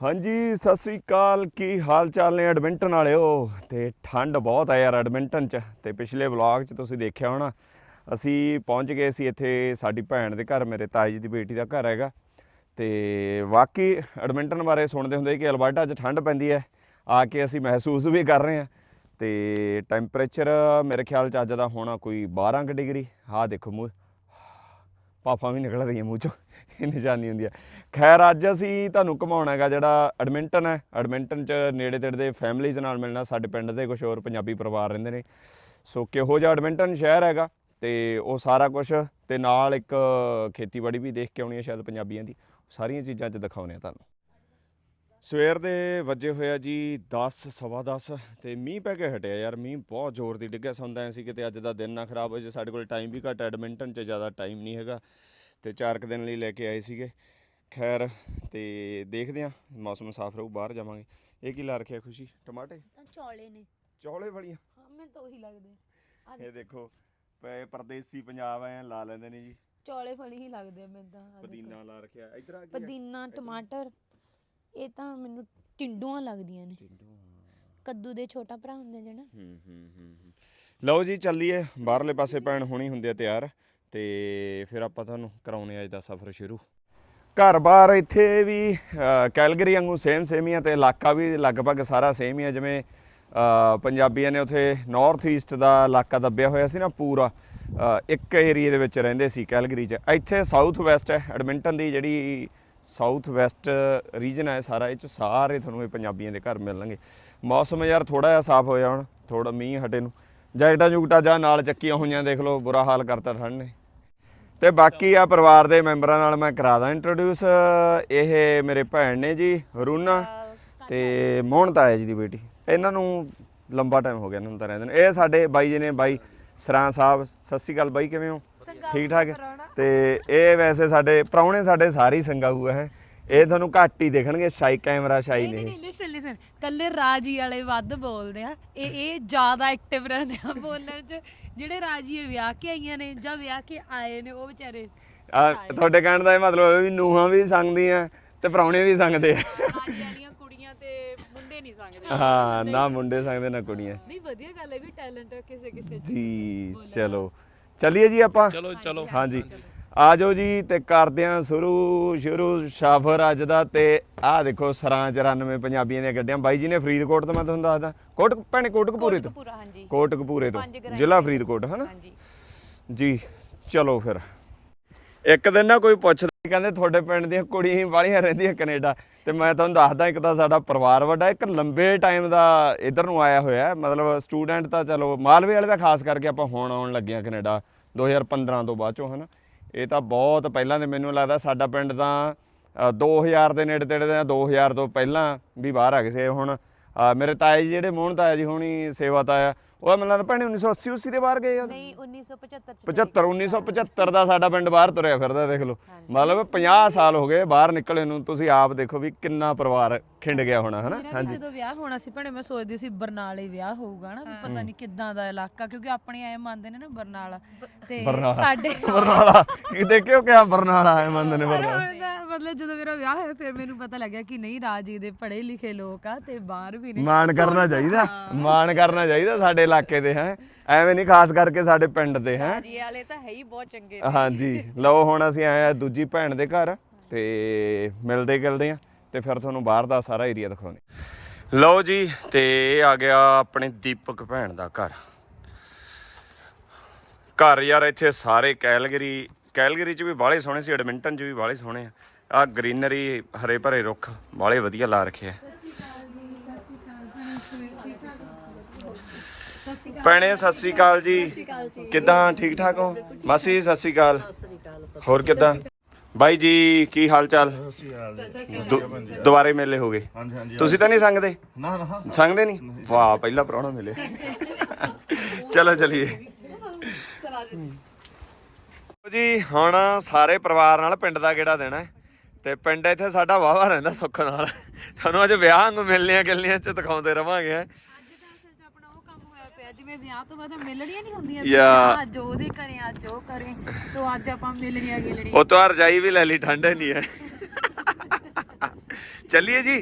ਹਾਂਜੀ, ਸਤਿ ਸ੍ਰੀ ਅਕਾਲ। ਕੀ ਹਾਲ ਚਾਲ ਨੇ ਐਡਮਿੰਟਨ ਵਾਲਿਓ? ਤੇ ਠੰਡ ਬਹੁਤ ਆ ਯਾਰ ਐਡਮਿੰਟਨ ਚ, ਤੇ ਪਿਛਲੇ ਵਲੌਗ ਚ ਤੁਸੀਂ ਦੇਖਿਆ ਹੋਣਾ, ਅਸੀਂ ਪਹੁੰਚ ਗਏ ਸੀ ਇੱਥੇ ਸਾਡੀ ਭੈਣ ਦੇ ਘਰ, ਮੇਰੇ ਤਾਈ ਜੀ ਦੀ ਬੇਟੀ ਦਾ ਘਰ ਹੈਗਾ। ਤੇ ਵਾਕਈ ਐਡਮਿੰਟਨ ਬਾਰੇ ਸੁਣਦੇ ਹੁੰਦੇ ਕਿ ਅਲਬਰਟਾ 'ਚ ਠੰਡ ਪੈਂਦੀ ਹੈ ਆ ਕੇ ਅਸੀਂ ਮਹਿਸੂਸ ਵੀ ਕਰ ਰਹੇ ਹਾਂ ਤੇ ਟੈਂਪਰੇਚਰ ਮੇਰੇ ਖਿਆਲ 'ਚ ਅੱਜ ਦਾ ਹੋਣਾ ਕੋਈ 12 ਕੁ ਡਿਗਰੀ, ਆਹ ਦੇਖੋ ਮੂੰਹ। ਪਾਪਾ ਵੀ ਨਿਕਲ ਰਹੀਆਂ ਮੂੰਹ ਚੋਂ, ਇਹ ਨਿਸ਼ਾਨੀ ਹੁੰਦੀ ਹੈ ਖੈਰ, ਅੱਜ ਅਸੀਂ ਤੁਹਾਨੂੰ ਘੁਮਾਉਣਾ ਹੈਗਾ ਜਿਹੜਾ ਐਡਮਿੰਟਨ ਹੈ। ਐਡਮਿੰਟਨ ਚ ਨੇੜੇ ਤੇੜੇ ਦੇ ਫੈਮਲੀਜ਼ ਨਾਲ ਮਿਲਣਾ, ਸਾਡੇ ਪਿੰਡ ਦੇ ਕੁਝ ਹੋਰ ਪੰਜਾਬੀ ਪਰਿਵਾਰ ਰਹਿੰਦੇ ਨੇ। ਸੋ ਕਿਹੋ ਜਿਹਾ ਐਡਮਿੰਟਨ ਸ਼ਹਿਰ ਹੈਗਾ ਤੇ ਉਹ ਸਾਰਾ ਕੁਝ ਤੇ ਨਾਲ ਇੱਕ ਖੇਤੀਬਾੜੀ ਵੀ ਦੇਖ ਕੇ ਆਉਣੀ ਹੈ ਸ਼ਾਇਦ ਪੰਜਾਬੀਆਂ ਦੀ। ਸਾਰੀਆਂ ਚੀਜ਼ਾਂ 'ਚ ਦਿਖਾਉਣੇ ਆ ਤੁਹਾਨੂੰ। ਸਵੇਰ ਦੇ ਵੱਜੇ ਹੋਇਆ ਜੀ 10 ਸਵਾ 10 ਤੇ ਮੀਂਹ ਪੈ ਕੇ ਹਟਿਆ ਯਾਰ ਮੀਂਹ ਬਹੁਤ ਜ਼ੋਰ ਦੀ ਡਿੱਗਿਆ ਸੁਣਦਾ ਐ ਸੀ ਕਿਤੇ ਅੱਜ ਦਾ ਦਿਨ ਨਾ ਖਰਾਬ ਹੋ ਜੇ ਸਾਡੇ ਕੋਲ ਟਾਈਮ ਵੀ ਘੱਟ ਐਡਮਿੰਟਨ 'ਚ ਜ਼ਿਆਦਾ ਟਾਈਮ ਨਹੀਂ ਹੈਗਾ ਤੇ ਚਾਰ ਕੁ ਦਿਨ ਲਈ ਲੈ ਕੇ ਆਏ ਸੀਗੇ। ਖੈਰ ਤੇ ਦੇਖਦੇ ਆ ਮੌਸਮ ਸਾਫ਼ ਰਹੂ ਬਾਹਰ ਜਾਵਾਂਗੇ। ਇਹ ਕੀ ਲਾ ਰੱਖਿਆ ਖੁਸ਼ੀ? ਟਮਾਟੇ? ਚੌਲੇ ਨੇ। ਚੌਲੇ ਫਲੀਆਂ ਹਾਂ ਮੈਨੂੰ ਤਾਂ ਉਹੀ ਲੱਗਦੇ ਆ। ਇਹ ਦੇਖੋ ਪਏ ਪਰਦੇਸੀ ਪੰਜਾਬ ਐ ਲਾ ਲੈਂਦੇ ਨੇ ਜੀ। ਚੌਲੇ ਫਲੀ ਹੀ ਲੱਗਦੇ ਆ ਮੈਨੂੰ ਤਾਂ। ਪੁਦੀਨਾ ਲਾ ਰੱਖਿਆ। ਇਧਰ ਆ ਕੀ ਆ? ਪੁਦੀਨਾ। ਟਮਾਟਰ। ਇਹ ਤਾਂ ਮੈਨੂੰ ਟਿੰਡੂਆਂ ਲੱਗਦੀਆਂ ਨੇ। ਕੱਦੂ ਦੇ ਛੋਟਾ ਭਰਾ ਹੁੰਦੇ ਜਿਹੜਾ ਹੂੰ ਹੂੰ ਹੂੰ ਹੂੰ। ਲਓ ਜੀ ਚੱਲੀਏ। ਬਾਹਰਲੇ ਪਾਸੇ ਭੈਣ ਹੋਣੀ ਹੁੰਦੇ ਆ ਤਿਆਰ। ਤੇ ਫਿਰ ਆਪਾਂ ਤੁਹਾਨੂੰ ਕਰਾਉਣੇ ਅੱਜ ਦਾ ਸਫ਼ਰ ਸ਼ੁਰੂ। ਘਰ-ਬਾਰ ਇੱਥੇ ਵੀ ਅ, ਕੈਲਗਰੀ ਵਾਂਗੂ ਸੇਮ ਸੇਮ ਹੀ ਆ ਤੇ ਇਲਾਕਾ ਵੀ ਲਗਭਗ ਸਾਰਾ ਸੇਮ ਹੀ ਆ। ਜਿਵੇਂ ਅ, ਪੰਜਾਬੀਆਂ ਨੇ ਉੱਥੇ ਨਾਰਥ ਈਸਟ ਦਾ ਇਲਾਕਾ ਦੱਬਿਆ ਹੋਇਆ ਸੀ ਨਾ ਪੂਰਾ। ਅ, ਇੱਕ ਏਰੀਆ ਦੇ ਵਿੱਚ ਰਹਿੰਦੇ ਸੀ ਕੈਲਗਰੀ 'ਚ। ਇੱਥੇ ਸਾਊਥ ਵੈਸਟ ਹੈ ਐਡਮਿੰਟਨ ਦੀ ਜਿਹੜੀ ਸਾਊਥ ਵੈਸਟ ਰੀਜਨ ਹੈ ਸਾਰਾ ਇਹ 'ਚ ਸਾਰੇ ਤੁਹਾਨੂੰ ਇਹ ਪੰਜਾਬੀਆਂ ਦੇ ਘਰ ਮਿਲਣਗੇ। ਮੌਸਮ ਯਾਰ ਥੋੜਾ ਜਿਹਾ ਸਾਫ਼ ਹੋਇਆ ਹੁਣ ਥੋੜਾ ਮੀਂਹ ਹਟੇ ਨੂੰ। ਜੈਕਟਾਂ ਜੁਕਟਾਂ ਜਾਂ ਨਾਲ ਚੱਕੀਆਂ ਹੋਈਆਂ ਦੇਖ ਲਓ ਬੁਰਾ ਹਾਲ ਕਰਤਾ ਠੰਡ ਨੇ। ਤੇ ਬਾਕੀ ਆ ਪਰਿਵਾਰ ਦੇ ਮੈਂਬਰਾਂ ਨਾਲ ਮੈਂ ਕਰਾ ਦਾਂ ਇੰਟਰੋਡਿਊਸ ਇਹ ਮੇਰੇ ਭੈਣ ਨੇ ਜੀ ਰੂਨਾ ਤੇ ਮੋਹਨ ਤਾਇਆ ਜੀ ਦੀ ਬੇਟੀ। ਇਹਨਾਂ ਨੂੰ ਲੰਬਾ ਟਾਈਮ ਹੋ ਗਿਆ ਇਹਨਾਂ ਨੂੰ ਤਾਂ ਰਹਿੰਦੇ ਨੇ। ਇਹ ਸਾਡੇ ਬਾਈ ਜੀ ਨੇ ਬਾਈ ਸਰਾਂ ਸਾਹਿਬ ਸਤਿ ਸ਼੍ਰੀ ਅਕਾਲ ਬਾਈ ਕਿਵੇਂ ਹੋ? ਠੀਕ ਠਾਕ? ਤੇ ਇਹ ਵੈਸੇ ਸਾਡੇ ਪ੍ਰਾਹੁਣੇ ਸਾਡੇ ਸਾਰੇ ਹੀ ਸੰਗਾਊ ਹੈ। ਇਹ ਤੁਹਾਨੂੰ ਘੱਟ ਹੀ ਦੇਖਣਗੇ ਸ਼ਾਈ ਕੈਮਰਾ ਸ਼ਾਈ ਨਹੀਂ ਨਹੀਂ ਲਿਸਨ ਲਿਸਨ ਕੱਲੇ ਰਾਜੀ ਵਾਲੇ ਵੱਧ ਬੋਲਦੇ ਆ। ਇਹ ਇਹ ਜ਼ਿਆਦਾ ਐਕਟਿਵ ਰਹਿੰਦੇ ਆ ਬੋਲਣ ਚ। ਜਿਹੜੇ ਰਾਜੀ ਵਿਆਹ ਕੇ ਆਈਆਂ ਨੇ ਜਾਂ ਵਿਆਹ ਕੇ ਆਏ ਨੇ ਉਹ ਵਿਚਾਰੇ ਆ ਤੁਹਾਡੇ ਕਹਿਣ ਦਾ ਇਹ ਮਤਲਬ ਹੈ ਵੀ ਨੂਹਾਂ ਵੀ ਸੰਗਦੀਆਂ ਤੇ ਪ੍ਰਾਹੁਣੇ ਵੀ ਸੰਗਦੇ ਆ। ਰਾਜੀ ਵਾਲੀਆਂ ਕੁੜੀਆਂ ਤੇ ਮੁੰਡੇ ਨਹੀਂ ਸੰਗਦੇ। ਹਾਂ ਨਾ ਮੁੰਡੇ ਸੰਗਦੇ ਨਾ ਕੁੜੀਆਂ। ਨਹੀਂ ਵਧੀਆ ਗੱਲ ਹੈ ਵੀ ਟੈਲੈਂਟ ਕਿਸੇ ਕਿਸੇ ਚ ਜੀ ਚਲੋ। ਚਲਿਏ ਜੀ ਆਪਾਂ। ਚਲੋ ਚਲੋ। ਹਾਂਜੀ। ਆ ਜਾਓ ਜੀ ਤੇ ਕਰਦੇ ਹਾਂ ਸ਼ੁਰੂ ਸ਼ੁਰੂ ਸਫ਼ਰ ਅੱਜ ਦਾ ਤੇ ਆਹ ਦੇਖੋ ਸਰਾਂ 94 ਪੰਜਾਬੀਆਂ ਦੀਆਂ ਗੱਡੀਆਂ। ਬਾਈ ਜੀ ਨੇ ਫਰੀਦਕੋਟ ਤੋਂ ਮੈਂ ਤੁਹਾਨੂੰ ਦੱਸਦਾ ਕੋਟ ਭੈਣੇ ਕੋਟਕਪੂਰੇ ਤੋਂ? ਪੂਰਾ ਹਾਂਜੀ। ਕੋਟਕਪੂਰੇ ਤੋਂ ਜ਼ਿਲ੍ਹਾ ਫਰੀਦਕੋਟ ਹਨਾ? ਹਾਂਜੀ। ਜੀ ਚਲੋ ਫਿਰ। ਇੱਕ ਦਿਨ ਨਾ ਕੋਈ ਪੁੱਛਦਾ ਕਹਿੰਦੇ ਤੁਹਾਡੇ ਪਿੰਡ ਦੀਆਂ ਕੁੜੀਆਂ ਹੀ ਵਾਲੀਆਂ ਰਹਿੰਦੀਆਂ ਕੈਨੇਡਾ। ਤੇ ਮੈਂ ਤੁਹਾਨੂੰ ਦੱਸਦਾ ਇੱਕ ਤਾਂ ਸਾਡਾ ਪਰਿਵਾਰ ਵੱਡਾ ਇੱਕ ਲੰਬੇ ਟਾਈਮ ਦਾ ਇਧਰ ਨੂੰ ਆਇਆ ਹੋਇਆ ਹੈ। ਮਤਲਬ ਸਟੂਡੈਂਟ ਤਾਂ ਚਲੋ ਮਾਲਵੇ ਵਾਲੇ ਦਾ ਖਾਸ ਕਰਕੇ ਆਪਾਂ ਹੁਣ ਆਉਣ ਲੱਗੇ ਆ ਕੈਨੇਡਾ 2015 ਤੋਂ ਬਾਅਦ ਚੋਂ ਹਨਾ? ਇਹ ਤਾਂ ਬਹੁਤ ਪਹਿਲਾਂ ਦੇ ਮੈਨੂੰ ਲੱਗਦਾ ਸਾਡਾ ਪਿੰਡ ਤਾਂ ਅ, 2000 ਦੇ ਨੇੜੇ ਤੇੜੇ ਦੇ 2000 ਤੋਂ ਪਹਿਲਾਂ ਵੀ ਬਾਹਰ ਆ ਗਏ ਸੀ। ਹੁਣ ਮੇਰੇ ਤਾਏ ਜੀ ਜਿਹੜੇ ਮੋਹਨ ਤਾਇਆ ਜੀ ਹੁਣੀ ਸੇਵਾ ਤਾਇਆ ਉਹ ਮੈਨੂੰ ਲੱਗਦਾ ਭੈਣੇ 1980 80 ਦੇ ਬਾਹਰ ਗਏ ਆ। ਨਹੀਂ 1975 ਚ 75 1975 ਦਾ ਸਾਡਾ ਪਿੰਡ ਬਾਹਰ ਤੁਰਿਆ ਫਿਰਦਾ ਦੇਖ ਲਓ। ਮਤਲਬ 50 ਸਾਲ ਹੋ ਗਏ ਬਾਹਰ ਨਿਕਲੇ ਨੂੰ ਤੁਸੀਂ ਆਪ ਦੇਖੋ ਵੀ ਕਿੰਨਾ ਪਰਿਵਾਰ ਖਿੰਡ ਗਿਆ ਹੋਣਾ ਹਨਾ? ਮੇਰਾ ਵੀ ਜਦੋਂ ਵਿਆਹ ਹੋਣਾ ਸੀ ਭੈਣੇ ਮੈਂ ਸੋਚਦੀ ਸੀ ਬਰਨਾਲੇ ਵਿਆਹ ਹੋਊਗਾ ਨਾ ਵੀ ਪਤਾ ਨਹੀਂ ਕਿੱਦਾਂ ਦਾ ਇਲਾਕਾ ਕਿਉਂਕਿ ਆਪਣੇ ਐ ਮੰਨਦੇ ਨੇ ਨਾ ਬਰਨਾਲਾ। ਤੇ ਬਰਨਾਲਾ। ਸਾਡੇ ਬਰਨਾਲਾ। ਕੀ ਦੇਖਿਓ ਕਿਆ ਬਰਨਾਲਾ ਹੈ ਮੰਦ ਨੇ ਪਰ ਬਰਨਾਲਾ। ਹੁਣ ਮਤਲਬ ਜਦੋਂ ਮੇਰਾ ਵਿਆਹ ਹੋਇਆ ਫਿਰ ਮੈਨੂੰ ਪਤਾ ਲੱਗਿਆ ਕਿ ਨਹੀਂ ਰਾਜੀ ਦੇ ਪੜ੍ਹੇ ਲਿਖੇ ਲੋਕ ਆ ਤੇ ਬਾਹਰ ਵੀ ਨੇ ਮਾਣ ਕਰਨਾ ਚਾਹੀਦਾ। ਮਾਣ ਕਰਨਾ ਚਾਹੀਦਾ ਸਾਡੇ ਇਲਾਕੇ ਦੇ ਹੈ? ਐਵੇਂ ਨਹੀਂ ਖਾਸ ਕਰਕੇ ਸਾਡੇ ਪਿੰਡ ਦੇ ਹੈ? ਰਾਜੀ ਵਾਲੇ ਤਾਂ ਹੈ ਹੀ ਬਹੁਤ ਚੰਗੇ ਹਾਂਜੀ। ਲਓ ਹੁਣ ਅਸੀਂ ਆਏ ਆ ਦੂਜੀ ਭੈਣ ਦੇ ਘਰ ਤੇ ਮਿਲਦੇ ਗਿਲਦੇ ਆ। ਤੇ ਫਿਰ ਤੁਹਾਨੂੰ ਬਾਹਰ ਦਾ ਸਾਰਾ ਏਰੀਆ ਦਿਖਾਉਣੇ। ਲਓ ਜੀ, ਤੇ ਇਹ ਆ ਗਿਆ ਆਪਣੇ ਦੀਪਕ ਭੈਣ ਦਾ ਘਰ। ਘਰ ਯਾਰ, ਇੱਥੇ ਸਾਰੇ ਕੈਲਗਰੀ ਕੈਲਗਰੀ ਚ ਵੀ ਬਾਹਲੇ ਸੋਹਣੇ ਸੀ, ਐਡਮਿੰਟਨ ਚ ਵੀ ਬਾਹਲੇ ਸੋਹਣੇ ਆ। ਆ ਗ੍ਰੀਨਰੀ, ਹਰੇ ਭਰੇ ਰੁੱਖ, ਬਾਹਲੇ ਵਧੀਆ ਲਾ ਰੱਖੇ ਆ। ਭੈਣੇ, ਸਤਿ ਸ੍ਰੀ ਅਕਾਲ ਜੀ। ਕਿੱਦਾਂ, ਠੀਕ ਠਾਕ ਹੋ? ਮਾਸੀ, ਸਤਿ ਸ੍ਰੀ ਅਕਾਲ। ਹੋਰ ਕਿੱਦਾਂ? ਬਾਈ ਜੀ ਕੀ ਹਾਲ ਚਾਲ? ਦੁ- ਦੁਬਾਰੇ ਮੇਲੇ ਹੋ ਗਏ। ਹਾਂਜੀ ਹਾਂਜੀ ਤੁਸੀਂ ਤਾਂ ਨਹੀਂ ਸੰਗਦੇ? ਨਾ ਨਾ। ਸੰਗਦੇ ਨਹੀਂ? ਵਾਹ ਪਹਿਲਾ ਪ੍ਰਾਹੁਣਾ ਮਿਲੇ। ਚਲੋ ਚਲੀਏ। ਜੀ ਹੁਣ ਸਾਰੇ ਪਰਿਵਾਰ ਨਾਲ ਪਿੰਡ ਦਾ ਕਿਹੜਾ ਦੇਣਾ ਹੈ। ਤੇ ਪਿੰਡ ਇੱਥੇ ਸਾਡਾ ਵਾਵਾ ਰਹਿੰਦਾ ਸੁੱਖ ਨਾਲ। ਤੁਹਾਨੂੰ ਅੱਜ ਵਿਆਹ ਨੂੰ ਮਿਲਣੀਆਂ ਗਿਲਣੀਆਂ ਚ ਦਿਖਾਉਂਦੇ ਰਵਾਂਗੇ ਹੈਂ। ਅੱਜ ਦਾ ਅਸਲ 'ਚ ਆਪਣਾ ਉਹ ਕੰਮ ਹੋਇਆ ਪਿਆ ਜਿਵੇਂ ਵਿਆਹ ਤੋਂ ਬਾਅਦ ਮਿਲਣੀਆਂ ਨਹੀਂ ਹੁੰਦੀਆਂ ਯਾ। ਅੱਜ ਉਹਦੇ ਘਰੇ ਅੱਜ ਉਹ ਕਰੇ ਸੋ ਅੱਜ ਆਪਾਂ ਮਿਲਣੀਆਂ ਗਿਲਣੀਆਂ। ਉਹ ਤੋਂ ਰਜਾਈ ਵੀ ਲੈ ਲਈ ਠੰਡ ਨਹੀਂ ਹੈ। ਚੱਲੀਏ ਜੀ।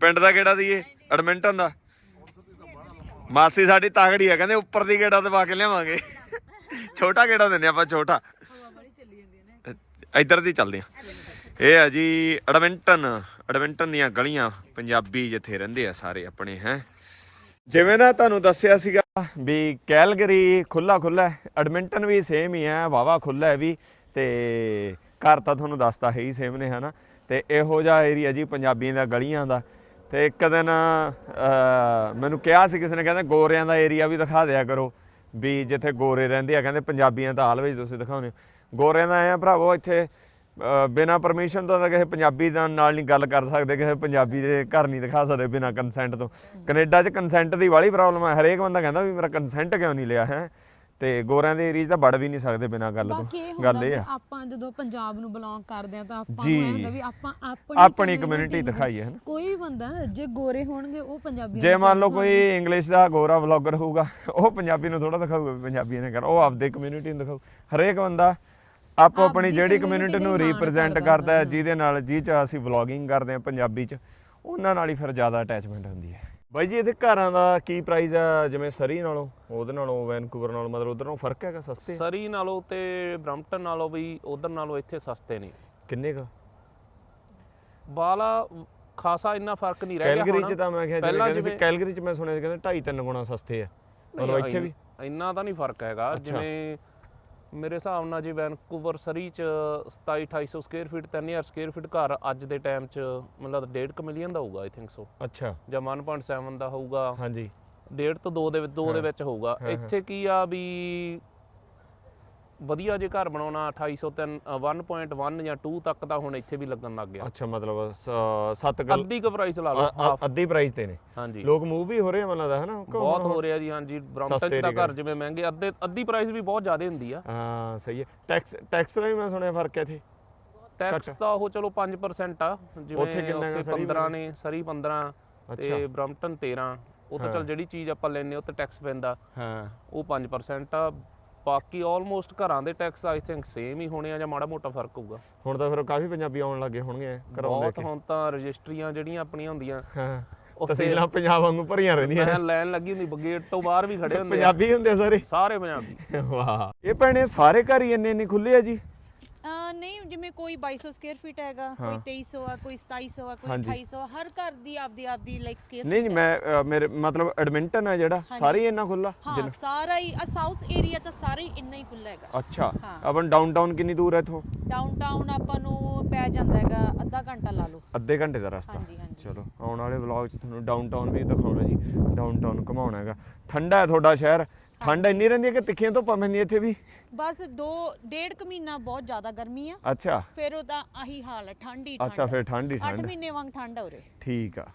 ਪਿੰਡ ਦਾ ਕਿਹੜਾ ਦੀਏ ਐਡਮਿੰਟਨ ਦਾ। ਮਾਸੀ ਸਾਡੀ ਤਾਗੜੀ ਆ ਕਹਿੰਦੇ ਉੱਪਰ ਦੀ ਗੇੜਾ ਦਵਾ ਕੇ ਲਿਆਵਾਂਗੇ। ਛੋਟਾ ਗੇੜਾ ਦਿੰਨੇ ਆਪਾਂ ਛੋਟਾ। ਇੱਧਰ ਦੀ ਚੱਲਦੇ ਆ ਇਹ ਆ ਜੀ ਐਡਮਿੰਟਨ ਐਡਮਿੰਟਨ ਦੀਆਂ ਗਲੀਆਂ ਪੰਜਾਬੀ ਜਿੱਥੇ ਰਹਿੰਦੇ ਆ ਸਾਰੇ ਆਪਣੇ ਹੈ। ਜਿਵੇਂ ਨਾ ਤੁਹਾਨੂੰ ਦੱਸਿਆ ਸੀਗਾ ਵੀ ਕੈਲਗਰੀ ਖੁੱਲਾ ਖੁੱਲਾ ਐਡਮਿੰਟਨ ਵੀ ਸੇਮ ਹੀ ਹੈ ਵਾਵਾ ਖੁੱਲਾ ਹੈ ਵੀ, ਤੇ ਘਰ ਤਾਂ ਤੁਹਾਨੂੰ ਦੱਸਤਾ ਹੈ ਹੀ ਸੇਮ ਨੇ, ਹਨਾ? ਤੇ ਇਹੋ ਜਿਹਾ ਏਰੀਆ ਜੀ ਪੰਜਾਬੀਆਂ ਦਾ, ਗਲੀਆਂ ਦਾ। ਤੇ ਇੱਕ ਦਿਨ ਮੈਨੂੰ ਕਿਹਾ ਸੀ ਕਿਸੇ ਨੇ, ਕਹਿੰਦਾ ਗੋਰਿਆਂ ਦਾ ਏਰੀਆ ਵੀ ਦਿਖਾ ਦਿਆ ਕਰੋ, ਵੀ ਜਿੱਥੇ ਗੋਰੇ ਰਹਿੰਦੇ ਆ, ਕਹਿੰਦੇ ਪੰਜਾਬੀਆਂ ਦਾ ਹਾਲ ਵਿੱਚ ਤੁਸੀਂ ਦਿਖਾਉਂਦੇ ਹੋ। ਗੋਰਿਆਂ ਦਾ ਐ ਭਰਾਵੋ, ਇੱਥੇ ਬਿਨਾ ਪਰਮਿਸ਼ਨ ਤੋਂ ਤਾਂ ਕਿਸੇ ਪੰਜਾਬੀ ਦਾ ਨਾਲ ਨਹੀਂ ਗੱਲ ਕਰ ਸਕਦੇ ਕਿਸੇ ਪੰਜਾਬੀ ਦੇ ਘਰ ਨਹੀਂ ਦਿਖਾ ਸਕਦੇ ਬਿਨਾ ਕੰਸੈਂਟ ਤੋਂ। ਕੈਨੇਡਾ 'ਚ ਕੰਸੈਂਟ ਦੀ ਵਾਲੀ ਪ੍ਰੋਬਲਮ ਹੈ ਹਰੇਕ ਬੰਦਾ ਕਹਿੰਦਾ ਵੀ ਮੇਰਾ ਕੰਸੈਂਟ ਕਿਉਂ ਨਹੀਂ ਲਿਆ ਹੈ? ਤੇ ਗੋਰਿਆਂ ਦੇ ਏਰੀਆ 'ਚ ਤਾਂ ਵੜ ਵੀ ਨਹੀਂ ਸਕਦੇ ਬਿਨਾ ਗੱਲ ਤੋਂ। ਗੱਲ ਇਹ ਆ। ਆਪਾਂ ਜਦੋਂ ਪੰਜਾਬ ਨੂੰ ਬਿਲੋਂਗ ਕਰਦੇ ਆ ਤਾਂ ਆਪਾਂ। ਨੂੰ ਇਹ ਹੁੰਦਾ ਵੀ ਆਪਾਂ ਆਪਣੀ ਆਪਣੀ ਕਮਿਊਨਿਟੀ ਨੂੰ- ਦਿਖਾਈ ਹੈ? ਨਾ ਕੋਈ ਵੀ ਬੰਦਾ ਜੇ ਗੋਰੇ ਹੋਣਗੇ ਉਹ ਪੰਜਾਬੀ ਜੇ ਮੰਨ ਲਓ ਕੋਈ ਇੰਗਲਿਸ਼ ਦਾ ਗੋਰਾ ਵਲੌਗਰ ਹੋਊਗਾ ਉਹ ਪੰਜਾਬੀ ਨੂੰ ਥੋੜਾ ਦਿਖਾਊਗਾ ਵੀ ਪੰਜਾਬੀਆਂ ਨੇ ਕਰ ਉਹ ਆਪਦੇ ਕਮਿਊਨਿਟੀ ਨੂੰ ਦਿਖਾਊ। ਹਰੇਕ ਬੰਦਾ ਆਪੋ ਆਪਣੀ ਜਿਹੜੀ ਕਮਿਊਨਿਟੀ ਨੂੰ ਰਿਪਰੈਜ਼ੈਂਟ ਕਰਦਾ ਹੈ। ਜਿਹਦੇ ਨਾਲ ਜੀ ਚ ਅਸੀਂ ਵਲੌਗਿੰਗ ਕਰਦੇ ਹਾਂ ਪੰਜਾਬੀ ਚ ਉਹਨਾਂ ਨਾਲ ਹੀ ਫਿਰ ਜ਼ਿਆਦਾ ਅਟੈਚਮੈਂਟ ਹੁੰਦੀ ਹੈ। ਬਾਈ ਜੀ ਇਹਦੇ ਘਰਾਂ ਦਾ ਕੀ ਪ੍ਰਾਈਸ ਆ? ਜਿਵੇਂ ਸਰੀ ਨਾਲੋਂ ਉਹਦੇ ਨਾਲੋਂ ਵੈਨਕੂਵਰ ਨਾਲੋਂ ਮਤਲਬ ਉਧਰ ਨਾਲੋਂ ਫ਼ਰਕ ਹੈਗਾ ਸਸਤੇ? ਆ? ਸਰੀ ਨਾਲੋਂ ਤੇ ਬ੍ਰਮਪਟਨ ਨਾਲੋਂ ਵੀ ਉਧਰ ਨਾਲੋਂ ਇੱਥੇ ਸਸਤੇ ਨੇ। ਕਿੰਨੇ ਕ? ਬਾਲਾ ਖਾਸਾ ਇੰਨਾ ਫ਼ਰਕ ਨਹੀਂ ਰਹਿ ਗਿਆ ਕੈਲਗਰੀ ਹੁਣ। ਚ ਤਾਂ ਮੈਂ ਕਿਹਾ ਜਿਵੇਂ ਪਹਿਲਾਂ ਜਿਵੇਂ- ਕੈਲਗਰੀ ਚ ਮੈਂ ਸੁਣਿਆ ਸੀ ਕਹਿੰਦੇ 2.5 3 ਗੁਣਾ ਸਸਤੇ ਆ। ਮਤਲਬ ਇੱਥੇ ਵੀ। ਇੰਨਾ ਤਾਂ ਨਹੀਂ ਫ਼ਰਕ ਹੈਗਾ। ਜਿਵੇਂ ਮੇਰੇ ਹਿਸਾਬ ਨਾਲ ਜੀ ਵੈਨਕੂਵਰ ਸਰੀ ਚ 27 2800 ਸਕੁਅਰ ਫੀਟ 3000 ਸਕੁਅਰ ਫੀਟ ਘਰ ਅੱਜ ਦੇ ਟਾਈਮ ਚ ਮਤਲਬ 1.5 ਮਿਲੀਅਨ ਦਾ ਹੋਊਗਾ ਆਈ ਥਿੰਕ ਸੋ ਅੱਛਾ। ਜਾਂ 1.7 ਦਾ ਹੋਊਗਾ। ਹਾਂਜੀ। 1.5 ਤੋਂ 2 ਦੇ ਵਿੱਚ 2 ਦੇ। ਵਿੱਚ ਹੋਊਗਾ। ਇੱਥੇ ਕੀ ਆ ਵੀ ਵਧੀਆ ਜੇ ਘਰ ਬਣਾਉਣਾ 2803 1.1 ਜਾਂ 2 ਤੱਕ ਦਾ ਹੁਣ ਇੱਥੇ ਵੀ ਲੱਗਣ ਲੱਗ ਗਿਆ। ਅੱਛਾ ਮਤਲਬ 7 ਗੱਲ ਅੱਧੀ ਕੁ ਪ੍ਰਾਈਸ ਲਾ ਲਓ ਹਾਫ ਅੱਧੀ ਪ੍ਰਾਈਸ ਤੇ ਨੇ। ਹਾਂਜੀ। ਲੋਕ ਮੂਵ ਵੀ ਹੋ ਰਹੇ ਆ ਮੈਨੂੰ ਲੱਗਦਾ ਹੈ ਨਾ ਕਿ ਬਹੁਤ ਹੋ ਰਿਹਾ ਜੀ ਹਾਂਜੀ। ਬ੍ਰਮਟਨ ਤਾਂ ਨੇ ਘਰ। ਜਿਵੇਂ ਮਹਿੰਗੇ ਅੱਧੇ ਅੱਧੀ ਪ੍ਰਾਈਸ ਵੀ ਬਹੁਤ ਜ਼ਿਆਦਾ ਹੁੰਦੀ ਆ। ਹਾਂ ਸਹੀ ਹੈ। ਟੈਕਸ ਟੈਕਸ ਦਾ ਵੀ ਮੈਂ ਸੁਣਿਆ ਫ਼ਰਕ ਹੈ ਇੱਥੇ। ਟੈਕਸ। ਤਾਂ ਉਹ ਚਲੋ 5% ਆ ਜਿਵੇਂ ਉੱਥੇ ਕਿੰਨਾ ਹੈਗਾ ਉੱਥੇ ਸਰੀ 15 ਨੇ ਸਰੀ 15 ਅੱਛਾ। ਤੇ ਬ੍ਰਮਟਨ 13 ਉਹ ਤਾਂ। ਚਲ ਜਿਹੜੀ ਚੀਜ਼ ਆਪਾਂ ਲੈਨੇ ਉਹ ਤੇ ਟੈਕਸ ਪੈਂਦਾ। ਹਾਂ। ਉਹ 5% ਆ। ਬਾਕੀ ਆਲਮੋਸਟ ਘਰਾਂ ਦੇ ਟੈਕਸ ਆਈ ਥਿੰਕ ਸੇਮ ਹੀ ਹੋਣੇ ਆ ਜਾਂ ਮਾੜਾ ਮੋਟਾ ਫ਼ਰਕ ਹੋਊਗਾ। ਹੁਣ ਤਾਂ ਫਿਰ ਕਾਫੀ ਪੰਜਾਬੀ ਆਉਣ ਲੱਗੇ ਹੋਣਗੇ ਲੈ ਬਹੁਤ ਹੁਣ ਤਾਂ ਰਜਿਸਟਰੀਆਂ ਜਿਹੜੀਆਂ ਆਪਣੀਆਂ ਹੁੰਦੀਆਂ ਹਾਂ ਉੱਥੇ ਤਹਿਸੀਲਾਂ ਪੰਜਾਬ ਵਾਂਗੂ ਭਰੀਆਂ ਰਹਿੰਦੀਆਂ। ਮੈਂ ਲਾਈਨ ਲੱਗੀ ਹੁੰਦੀ ਗੇਟ ਤੋਂ ਬਾਹਰ ਵੀ ਖੜੇ ਹੁੰਦੇ ਪੰਜਾਬੀ ਹੁੰਦੇ ਸਾਰੇ। ਸਾਰੇ ਪੰਜਾਬੀ। ਵਾਹ। ਇਹ ਭੈਣੇ ਸਾਰੇ ਘਰ ਹੀ ਇੰਨੇ ਇੰਨੇ ਖੁੱਲੇ ਆ ਜੀ। ਅਹ ਨਹੀਂ ਜਿਵੇਂ ਕੋਈ 2200 ਸਕੁਅਰ ਫੀਟ ਹੈਗਾ ਕੋਈ ਹਾਂ। 2300 ਆ ਕੋਈ 2700 ਆ ਕੋਈ ਹਾਂਜੀ। 2800 ਹਰ ਘਰ ਦੀ ਆਪਦੀ ਆਪਦੀ ਲਾਈਕ ਸਕੁਅਰ ਨਹੀਂ ਨਹੀਂ ਮੈਂ ਅ, ਮੇਰੇ ਮਤਲਬ ਐਡਮਿੰਟਨ ਹੈ ਜਿਹੜਾ ਹਾਂਜੀ। ਸਾਰੇ ਹੀ ਇੰਨਾ ਖੁੱਲਾ ਹਾਂ ਸਾਰਾ ਹੀ ਸਾਊਥ ਏਰੀਆ ਤਾਂ ਸਾਰਾ ਹੀ ਇੰਨਾ ਹੀ ਖੁੱਲਾ ਹੈਗਾ ਅੱਛਾ ਹਾਂ। ਡਾਊਨਟਾਊਨ ਕਿੰਨੀ ਦੂਰ ਹੈ ਇਥੋਂ ਡਾਊਨਟਾਊਨ ਆਪਾਂ ਨੂੰ ਪੈ ਜਾਂਦਾ ਹੈਗਾ ਅੱਧਾ ਘੰਟਾ ਲਾ ਲਓ ਅੱਧੇ ਘੰਟੇ ਦਾ ਰਸਤਾ ਹਾਂਜੀ, ਹਾਂਜੀ। ਚਲੋ ਆਉਣ ਵਾਲੇ ਵਲੌਗ 'ਚ ਤੁਹਾਨੂੰ ਡਾਊਨਟਾਊਨ ਵੀ ਦਿਖਾਉਣਾ ਜੀ ਡਾਊਨਟਾਊਨ ਘੁਮਾਉਣਾ ਹੈਗਾ ਠੰਡਾ ਹੈ ਤੁਹਾਡਾ ਸ਼ਹਿਰ ਠੰਡ ਇੰਨੀ ਰਹਿੰਦੀ ਹੈ ਕਿ ਤਿੱਖੀਆਂ ਤੋਂ ਪੈਂਦੀ ਇੱਥੇ ਵੀ? ਬਸ 2 ਡੇਢ ਕੁ ਮਹੀਨਾ ਬਹੁਤ ਜ਼ਿਆਦਾ ਗਰਮੀ ਆ। ਅੱਛਾ। ਫਿਰ ਉਹਦਾ ਆਹੀ ਹਾਲ ਹੈ ਠੰਡੀ ਠੰਡ ਅੱਛਾ ਫਿਰ ਠੰਡ ਹੀ 8 ਠੰਡ ਮਹੀਨੇ ਵਾਂਗ ਠੰਡ ਆ ਉਰੇ। ਠੀਕ ਆ।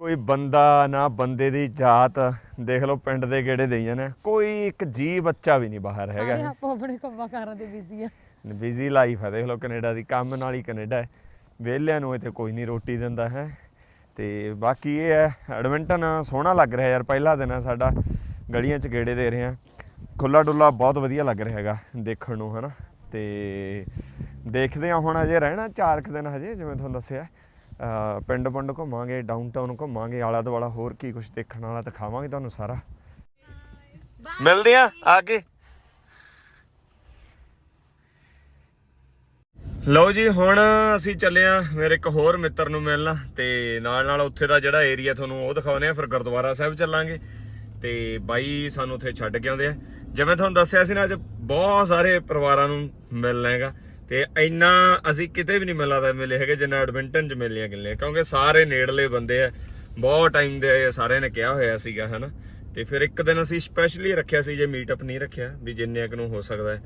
ਕੋਈ ਬੰਦਾ ਨਾ ਬੰਦੇ ਦੀ ਜਾਤ ਦੇਖ ਲਓ ਪਿੰਡ ਦੇ ਗੇੜੇ ਦੇਈ ਆ। ਕੋਈ ਇੱਕ ਜੀ ਬੱਚਾ ਵੀ ਨਹੀਂ ਬਾਹਰ ਸਾਰੇ ਹੈਗਾ ਆਪੋ ਆਪਣੇ ਕੰਮਾਂ ਕਾਰਾਂ ਤੇ ਬਿਜ਼ੀ ਆ। ਬਿਜ਼ੀ ਲਾਈਫ ਹੈ ਦੇਖ ਲਓ ਕੈਨੇਡਾ ਦੀ ਕੰਮ ਨਾਲ ਹੀ ਕੈਨੇਡਾ ਹੈ। ਵਿਹਲਿਆਂ ਨੂੰ ਇੱਥੇ ਕੋਈ ਨਹੀਂ ਰੋਟੀ ਦਿੰਦਾ ਹੈ। ਤੇ ਬਾਕੀ ਇਹ ਹੈ ਐਡਮਿੰਟਨ ਸੋਹਣਾ ਲੱਗ ਰਿਹਾ ਯਾਰ ਪਹਿਲਾ ਦਿਨ ਹੈ ਸਾਡਾ। ਗਲੀਆਂ 'ਚ ਗੇੜੇ ਦੇ ਰਹੇ ਆ ਖੁੱਲਾ ਡੁੱਲਾ ਬਹੁਤ ਵਧੀਆ ਲੱਗ ਰਿਹਾ ਹੈਗਾ ਦੇਖਣ ਨੂੰ, ਹਨਾ? ਤੇ ਦੇਖਦੇ ਆ ਹੁਣ ਅਜੇ ਰਹਿਣਾ ਚਾਰ ਕੁ ਦਿਨ ਹਜੇ, ਜਿਵੇਂ ਤੁਹਾਨੂੰ ਦੱਸਿਆ। ਪਿੰਡ ਪਿੰਡ ਘੁੰਮਾਂਗੇ ਡਾਊਨਟਾਊਨ ਘੁੰਮਾਂਗੇ ਆਲਾ ਦੁਆਲਾ ਹੋਰ ਕੀ ਕੁਝ ਦੇਖਣ ਵਾਲਾ ਦਿਖਾਵਾਂਗੇ ਤੁਹਾਨੂੰ ਸਾਰਾ। ਮਿਲਦੇ ਆ ਆ ਕੇ। ਲਓ ਜੀ, ਹੁਣ ਅਸੀਂ ਚੱਲੇ ਆ ਮੇਰੇ ਇੱਕ ਹੋਰ ਮਿੱਤਰ ਨੂੰ ਮਿਲਣਾ, ਤੇ ਨਾਲ ਨਾਲ ਉੱਥੇ ਦਾ ਜਿਹੜਾ ਏਰੀਆ ਤੁਹਾਨੂੰ ਉਹ ਦਿਖਾਉਨੇ ਆ ਫਿਰ ਗੁਰਦੁਆਰਾ ਸਾਹਿਬ ਚੱਲਾਂਗੇ। ਤੇ ਬਾਈ ਸਾਨੂੰ ਉੱਥੇ ਛੱਡ ਕੇ ਆਉਂਦੇ ਆ। ਜਿਵੇਂ ਤੁਹਾਨੂੰ ਦੱਸਿਆ ਸੀ ਨਾ, ਅੱਜ ਬਹੁਤ ਸਾਰੇ ਪਰਿਵਾਰਾਂ ਨੂੰ ਮਿਲਣਾ ਹੈਗਾ ਤੇ ਇੰਨਾ ਅਸੀਂ ਕਿਤੇ ਵੀ ਨਹੀਂ ਮਿਲਾਦਾ ਮਿਲੇ ਹੈਗੇ, ਜਿੰਨਾ ਐਡਮਿੰਟਨ ਚ ਮਿਲੀਆਂ ਗਿੱਲੀਆਂ ਕਿਉਂਕਿ ਸਾਰੇ ਨੇੜਲੇ ਬੰਦੇ ਆ, ਬਹੁਤ ਟਾਈਮ ਦੇ ਸਾਰਿਆਂ ਨੇ ਕਿਹਾ ਹੋਇਆ ਸੀਗਾ, ਹਨਾ। ਤੇ ਫਿਰ ਇੱਕ ਦਿਨ ਅਸੀਂ ਸਪੈਸ਼ਲੀ ਰੱਖਿਆ ਸੀ, ਜੇ ਮੀਟਅਪ ਨਹੀਂ ਰੱਖਿਆ, ਵੀ ਜਿੰਨੇ ਕੁ ਨੂੰ ਹੋ ਸਕਦਾ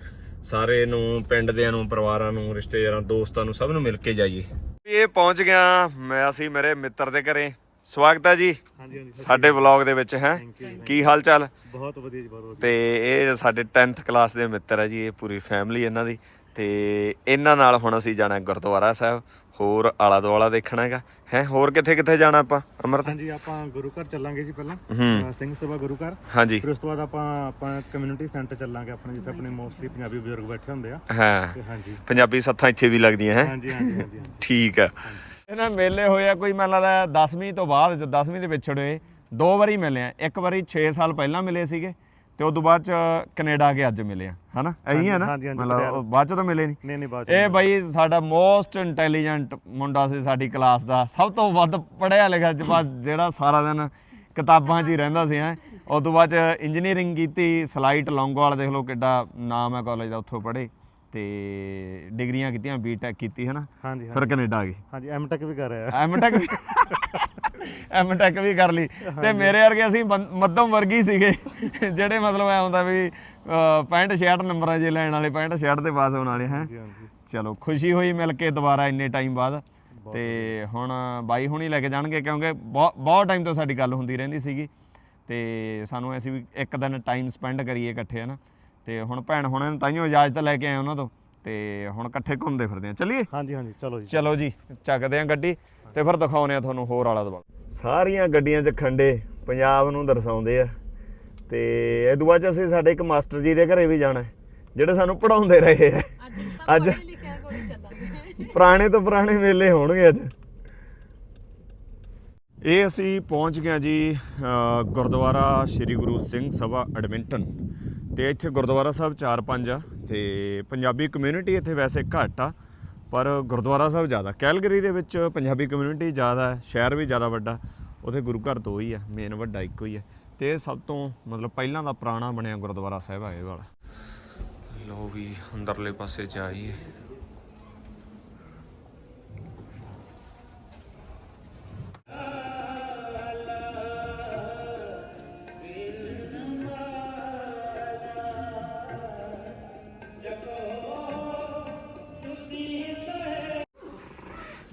ਸਾਰੇ ਨੂੰ ਪਿੰਡ ਦਿਆਂ ਨੂੰ, ਪਰਿਵਾਰਾਂ ਨੂੰ, ਰਿਸ਼ਤੇਦਾਰਾਂ, ਦੋਸਤਾਂ ਨੂੰ, ਸਭ ਨੂੰ ਮਿਲ ਕੇ ਜਾਈਏ। ਇਹ ਪਹੁੰਚ ਗਿਆ, ਮੈਂ, ਅਸੀਂ ਮੇਰੇ ਮਿੱਤਰ ਦੇ ਘਰੇ। ਸਵਾਗਤ ਹੈ ਜੀ। ਹਾਂਜੀ ਹਾਂਜੀ ਸਾਡੇ ਵਲੌਗ ਦੇ ਵਿੱਚ ਹੈ? ਕੀ ਹਾਲ ਚਾਲ? ਬਹੁਤ ਵਧੀਆ ਜੀ ਬਹੁਤ ਵਧੀਆ। ਤੇ ਇਹ ਸਾਡੇ 10th ਕਲਾਸ ਦੇ ਮਿੱਤਰ ਹੈ ਜੀ ਇਹ ਪੂਰੀ ਫੈਮਿਲੀ ਇਹਨਾਂ ਦੀ। ਤੇ ਇਹਨਾਂ ਨਾਲ ਹੁਣ ਅਸੀਂ ਜਾਣਾ ਗੁਰਦੁਆਰਾ ਸਾਹਿਬ ਹੋਰ ਆਲਾ ਦੁਆਲਾ ਦੇਖਣਾ ਹੈਗਾ। ਹੈ ਹੋਰ ਕਿੱਥੇ ਕਿੱਥੇ ਜਾਣਾ ਆਪਾਂ ਅਮਰਤ? ਹਾਂਜੀ ਆਪਾਂ ਗੁਰੂ ਘਰ ਚੱਲਾਂਗੇ ਜੀ ਪਹਿਲਾਂ। ਸਿੰਘ ਸਭਾ ਗੁਰੂ ਘਰ। ਹਾਂਜੀ। ਫਿਰ ਉਸ ਤੋਂ ਬਾਅਦ ਆਪਾਂ ਆਪਾਂ ਕਮਿਊਨਿਟੀ ਸੈਂਟਰ ਚੱਲਾਂਗੇ ਆਪਣੇ ਜਿੱਥੇ ਆਪਣੇ ਮੋਸਟਲੀ ਪੰਜਾਬੀ ਬਜ਼ੁਰਗ ਬੈਠੇ ਹੁੰਦੇ ਆ। ਹਾਂ। ਤੇ ਹਾਂਜੀ। ਪੰਜਾਬੀ ਸੱਥਾਂ ਇੱਥੇ ਵੀ ਲੱਗਦੀਆਂ ਹੈ? ਹਾਂਜੀ ਹਾਂਜੀ। ਠੀਕ ਹੈ ਇਹਨਾਂ ਮੇਲੇ ਹੋਏ ਆ ਕੋਈ ਮੈਨੂੰ ਲੱਗਦਾ 10ਵੀਂ ਤੋਂ ਬਾਅਦ ਜੋ 10ਵੀਂ ਦੇ ਵਿਛੜ ਹੋਏ। ਦੋ ਵਾਰੀ ਮਿਲੇ ਆ। ਇੱਕ ਵਾਰੀ 6 ਸਾਲ ਪਹਿਲਾਂ ਮਿਲੇ ਸੀਗੇ ਤੇ ਉਦੋਂ ਬਾਅਦ ਚ ਕੈਨੇਡਾ ਕੇ ਅੱਜ ਮਿਲੇ ਆ। ਹਨਾ? ਇਹੀ ਹੈ ਨਾ? ਮਤਲਬ ਬਾਅਦ ਚ ਤਾਂ ਮਿਲੇ ਨਹੀਂ। ਨਹੀਂ ਨਹੀਂ ਬਾਅਦ ਇਹ ਬਈ ਸਾਡਾ ਮੋਸਟ ਇੰਟੈਲੀਜੈਂਟ ਮੁੰਡਾ ਸੀ ਸਾਡੀ ਕਲਾਸ ਦਾ। ਸਭ ਤੋਂ ਵੱਧ ਪੜਿਆ ਲਿਖਿਆ ਜਿਹੜਾ ਸਾਰਾ ਦਿਨ ਕਿਤਾਬਾਂ 'ਚ ਹੀ ਰਹਿੰਦਾ ਸੀ ਹੈ। ਉਸ ਤੋਂ ਬਾਅਦ ਚ ਇੰਜੀਨੀਅਰਿੰਗ ਕੀਤੀ ਸਲਾਈਟ ਲੌਂਗੋਵਾਲ ਦੇਖ ਲਓ ਕਿੱਡਾ ਨਾਮ ਹੈ ਕਾਲਜ ਦਾ ਉੱਥੋਂ ਪੜ੍ਹੇ। ਤੇ ਡਿਗਰੀਆਂ ਕੀਤੀਆਂ ਬੀਟੈਕ ਕੀਤੀ ਹੈ ਨਾ ਹਾਂਜੀ ਫਿਰ ਕੈਨੇਡਾ ਆ ਗਏ ਹਾਂਜੀ ਐਮਟੈਕ ਵੀ ਕਰ ਰਿਹਾ ਐਮਟੈਕ ਵੀ ਐਮਟੈਕ ਵੀ ਕਰ ਲਈ। ਤੇ ਮੇਰੇ ਵਰਗੇ ਅਸੀਂ ਮੱਧਮ ਵਰਗੀ ਸੀਗੇ ਜਿਹੜੇ ਮਤਲਬ ਐ ਹੁੰਦਾ ਵੀ ਅਹ, 65 66 ਨੰਬਰਾਂ ਜੇ ਲੈਣ ਵਾਲੇ 65 66 ਤੇ ਪਾਸ ਹੋਣ ਵਾਲੇ ਹੈ? ਚਲੋ ਖੁਸ਼ੀ ਹੋਈ ਮਿਲ ਕੇ ਦੁਬਾਰਾ ਇੰਨੇ ਟਾਈਮ ਬਾਅਦ। ਤੇ ਹੁਣ ਬਾਈ ਹੁਣੀ ਲੈ ਕੇ ਜਾਣਗੇ ਕਿਉਂਕਿ ਬਹੁਤ ਬਹੁਤ ਟਾਈਮ ਤੋਂ ਸਾਡੀ ਗੱਲ ਹੁੰਦੀ ਰਹਿੰਦੀ ਸੀਗੀ। ਤੇ ਸਾਨੂੰ ਐਸੀ ਵੀ ਇੱਕ ਦਿਨ ਟਾਈਮ ਸਪੈਂਡ ਕਰੀਏ ਇਕੱਠੇ ਹਨਾ? ਤੇ ਹੁਣ ਭੈਣ ਹੁਣਾਂ ਨੂੰ ਤਾਈਓ ਇਜਾਜ਼ਤ ਲੈ ਕੇ ਆਏ ਉਹਨਾਂ ਤੋਂ ਤੇ ਹੁਣ ਇਕੱਠੇ ਘੁੰਮਦੇ ਫਿਰਦੇ ਆ। ਚੱਲੀਏ? ਹਾਂਜੀ ਹਾਂਜੀ ਚਲੋ ਜੀ। ਚਲੋ ਜੀ ਚੱਕਦੇ ਆ ਗੱਡੀ ਤੇ ਫਿਰ ਦਿਖਾਉਨੇ ਆ ਤੁਹਾਨੂੰ ਹੋਰ ਆਲਾ ਦੁਆਲਾ ਸਾਰੀਆਂ ਗੱਡੀਆਂ 'ਚ ਖੰਡੇ ਪੰਜਾਬ ਨੂੰ ਦਰਸਾਉਂਦੇ ਆ। ਤੇ ਇਹ ਦੁਆ 'ਚ ਅਸੀਂ ਸਾਡੇ ਇੱਕ ਮਾਸਟਰ ਜੀ ਦੇ ਘਰੇ ਵੀ ਜਾਣਾ ਹੈ, ਜਿਹੜੇ ਸਾਨੂੰ ਪੜਾਉਂਦੇ ਰਹੇ ਆ। ਅੱਜ ਲਿਖਿਆ ਕੋਲ ਚੱਲਾਂਗੇ। ਪੁਰਾਣੇ ਤੋਂ ਪੁਰਾਣੇ ਮੇਲੇ ਹੋਣਗੇ ਅੱਜ। ਇਹ ਅਸੀਂ ਪਹੁੰਚ ਗਏ ਹਾਂ ਜੀ ਅ, ਗੁਰਦੁਆਰਾ ਸ੍ਰੀ ਗੁਰੂ ਸਿੰਘ ਸਭਾ ਐਡਮਿੰਟਨ। ਤੇ ਇੱਥੇ ਗੁਰਦੁਆਰਾ ਸਾਹਿਬ 4-5 ਆ ਤੇ ਪੰਜਾਬੀ ਕਮਿਊਨਿਟੀ ਇੱਥੇ ਵੈਸੇ ਘੱਟ ਆ, ਪਰ ਗੁਰਦੁਆਰਾ ਸਾਹਿਬ ਜ਼ਿਆਦਾ। ਕੈਲਗਰੀ ਦੇ ਵਿੱਚ ਪੰਜਾਬੀ ਕਮਿਊਨਿਟੀ ਜ਼ਿਆਦਾ ਹੈ, ਸ਼ਹਿਰ ਵੀ ਜ਼ਿਆਦਾ ਵੱਡਾ, ਉੱਥੇ ਗੁਰੂ ਘਰ ਦੋ ਹੀ ਆ ਮੇਨ ਵੱਡਾ ਇੱਕੋ ਹੀ ਆ। ਤੇ ਸਭ ਤੋਂ ਮਤਲਬ ਪਹਿਲਾਂ ਦਾ ਪੁਰਾਣਾ ਬਣਿਆ ਗੁਰਦੁਆਰਾ ਸਾਹਿਬ ਆ ਇਹ ਵਾਲਾ। ਲੋ ਵੀ ਅੰਦਰਲੇ ਪਾਸੇ ਜਾਈਏ।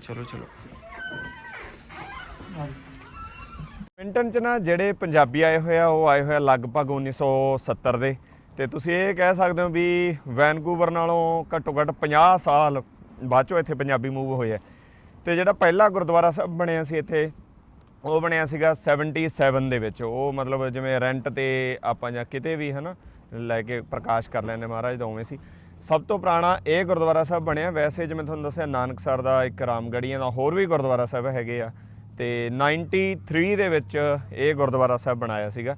ਚਲੋ ਚਲੋ। ਮਿੰਟਨ ਚ ਨਾ ਜਿਹੜੇ ਪੰਜਾਬੀ ਆਏ ਹੋਏ ਆ, ਉਹ ਆਏ ਹੋਏ ਆ ਲਗਭਗ 1970 ਦੇ। ਤੇ ਤੁਸੀਂ ਇਹ ਕਹਿ ਸਕਦੇ ਹੋ ਵੀ ਵੈਨਕੂਵਰ ਨਾਲੋਂ ਘੱਟੋ ਘੱਟ 50 ਸਾਲ ਬਾਅਦ ਚੋਂ ਇੱਥੇ ਪੰਜਾਬੀ ਮੂਵ ਹੋਏ ਆ। ਤੇ ਜਿਹੜਾ ਪਹਿਲਾ ਗੁਰਦੁਆਰਾ ਸਾਹਿਬ ਬਣਿਆ ਸੀ ਇੱਥੇ, ਉਹ ਬਣਿਆ ਸੀਗਾ 77 ਦੇ ਵਿੱਚ। ਉਹ ਮਤਲਬ ਜਿਵੇਂ ਰੈਂਟ ਤੇ ਆਪਾਂ ਜਾਂ ਕਿਤੇ ਵੀ ਹਨਾ, ਲੈ ਕੇ ਪ੍ਰਕਾਸ਼ ਕਰ ਲੈਂਦੇ ਮਹਾਰਾਜ ਦਾ ਉਵੇਂ ਸੀ। ਸਭ ਤੋਂ ਪੁਰਾਣਾ ਇਹ ਗੁਰਦੁਆਰਾ ਸਾਹਿਬ ਬਣਿਆ। ਵੈਸੇ ਜਿਵੇਂ ਤੁਹਾਨੂੰ ਦੱਸਿਆ, ਨਾਨਕਸਰ ਦਾ ਇੱਕ ਰਾਮਗੜੀਆਂ ਦਾ ਹੋਰ ਵੀ ਗੁਰਦੁਆਰਾ ਸਾਹਿਬ ਹੈਗੇ ਆ। ਤੇ 93 ਦੇ ਵਿੱਚ ਇਹ ਗੁਰਦੁਆਰਾ ਸਾਹਿਬ ਬਣਾਇਆ ਸੀਗਾ।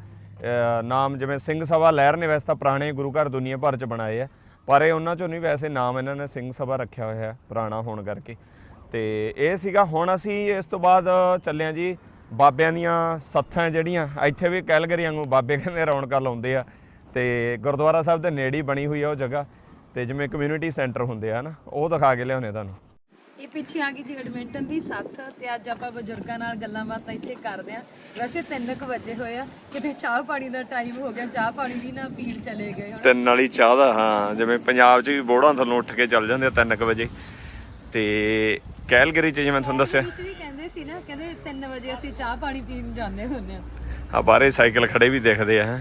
ਨਾਮ ਜਿਵੇਂ ਸਿੰਘ ਸਭਾ ਲਹਿਰ ਨੇ ਵੈਸੇ ਤਾਂ ਪੁਰਾਣੇ ਗੁਰੂ ਘਰ ਦੁਨੀਆ ਭਰ ਚ ਬਣਾਏ ਆ। ਪਰ ਇਹ ਉਹਨਾਂ ਚੋਂ ਨਹੀਂ, ਵੈਸੇ ਨਾਮ ਇਹਨਾਂ ਨੇ ਸਿੰਘ ਸਭਾ ਰੱਖਿਆ ਹੋਇਆ ਹੈ, ਪੁਰਾਣਾ ਹੋਣ ਕਰਕੇ। ਤੇ ਇਹ ਸੀਗਾ, ਹੁਣ ਅਸੀਂ ਇਸ ਤੋਂ ਬਾਅਦ ਚੱਲੇ ਹਾਂ ਜੀ, ਬਾਬਿਆਂ ਦੀਆਂ ਸੱਥਾਂ ਜਿਹੜੀਆਂ, ਇੱਥੇ ਵੀ ਕੈਲਗਰੀ ਵਾਂਗੂ ਬਾਬੇ ਕਹਿੰਦੇ ਰੌਣਕਾਂ ਲਾਉਂਦੇ ਆ। ਤੇ ਗੁਰਦੁਆਰਾ ਸਾਹਿਬ ਦੇ ਨੇੜੇ ਹੀ ਬਣੀ ਹੋਈ ਆ ਉਹ ਜਗ੍ਹਾ। ਤੇ ਜਿਵੇਂ ਕਮਿਊਨਿਟੀ ਸੈਂਟਰ ਹੁੰਦੇ ਆ ਨਾ ਉਹ ਦਿਖਾ ਕੇ ਲਿਆਉਣੇ ਤੁਹਾਨੂੰ। ਇਹ ਪਿੱਛੇ ਆ ਗਈ ਜੀ ਐਡਮਿੰਟਨ ਦੀ ਸੱਥ ਤੇ ਅੱਜ ਆਪਾਂ ਬਜ਼ੁਰਗਾਂ ਨਾਲ ਗੱਲਾਂ ਬਾਤਾਂ ਇੱਥੇ ਕਰਦੇ ਆ। ਵੈਸੇ 3:00 ਵਜੇ ਹੋਏ ਆ ਕਿਤੇ ਚਾਹ ਪਾਣੀ ਦਾ ਟਾਈਮ ਹੋ ਗਿਆ ਚਾਹ ਪਾਣੀ ਵੀ ਨਾ ਪੀਣ ਚਲੇ ਗਏ ਹੁਣ। ਤਿੰਨ ਵਾਲੀ ਚਾਹ ਦਾ ਹਾਂ ਜਿਵੇਂ ਪੰਜਾਬ 'ਚ ਵੀ ਬੋੜਾਂ ਥੱਲੋਂ ਉੱਠ ਕੇ ਚੱਲ ਜਾਂਦੇ ਆ 3 ਵਜੇ। ਤੇ ਕੈਲਗਰੀ 'ਚ ਜਿਵੇਂ ਤੁਹਾਨੂੰ ਦੱਸਿਆ। ਵਿੱਚ ਵੀ ਕਹਿੰਦੇ ਸੀ ਨਾ ਕਹਿੰਦੇ 3 ਵਜੇ ਅਸੀਂ ਚਾਹ ਪਾਣੀ ਪੀਣ ਜਾਂਦੇ ਹੁੰਦੇ ਆ। ਆ ਬਾਹਰੇ ਸਾਈਕਲ ਖੜੇ ਵੀ ਦਿਖਦੇ ਆ।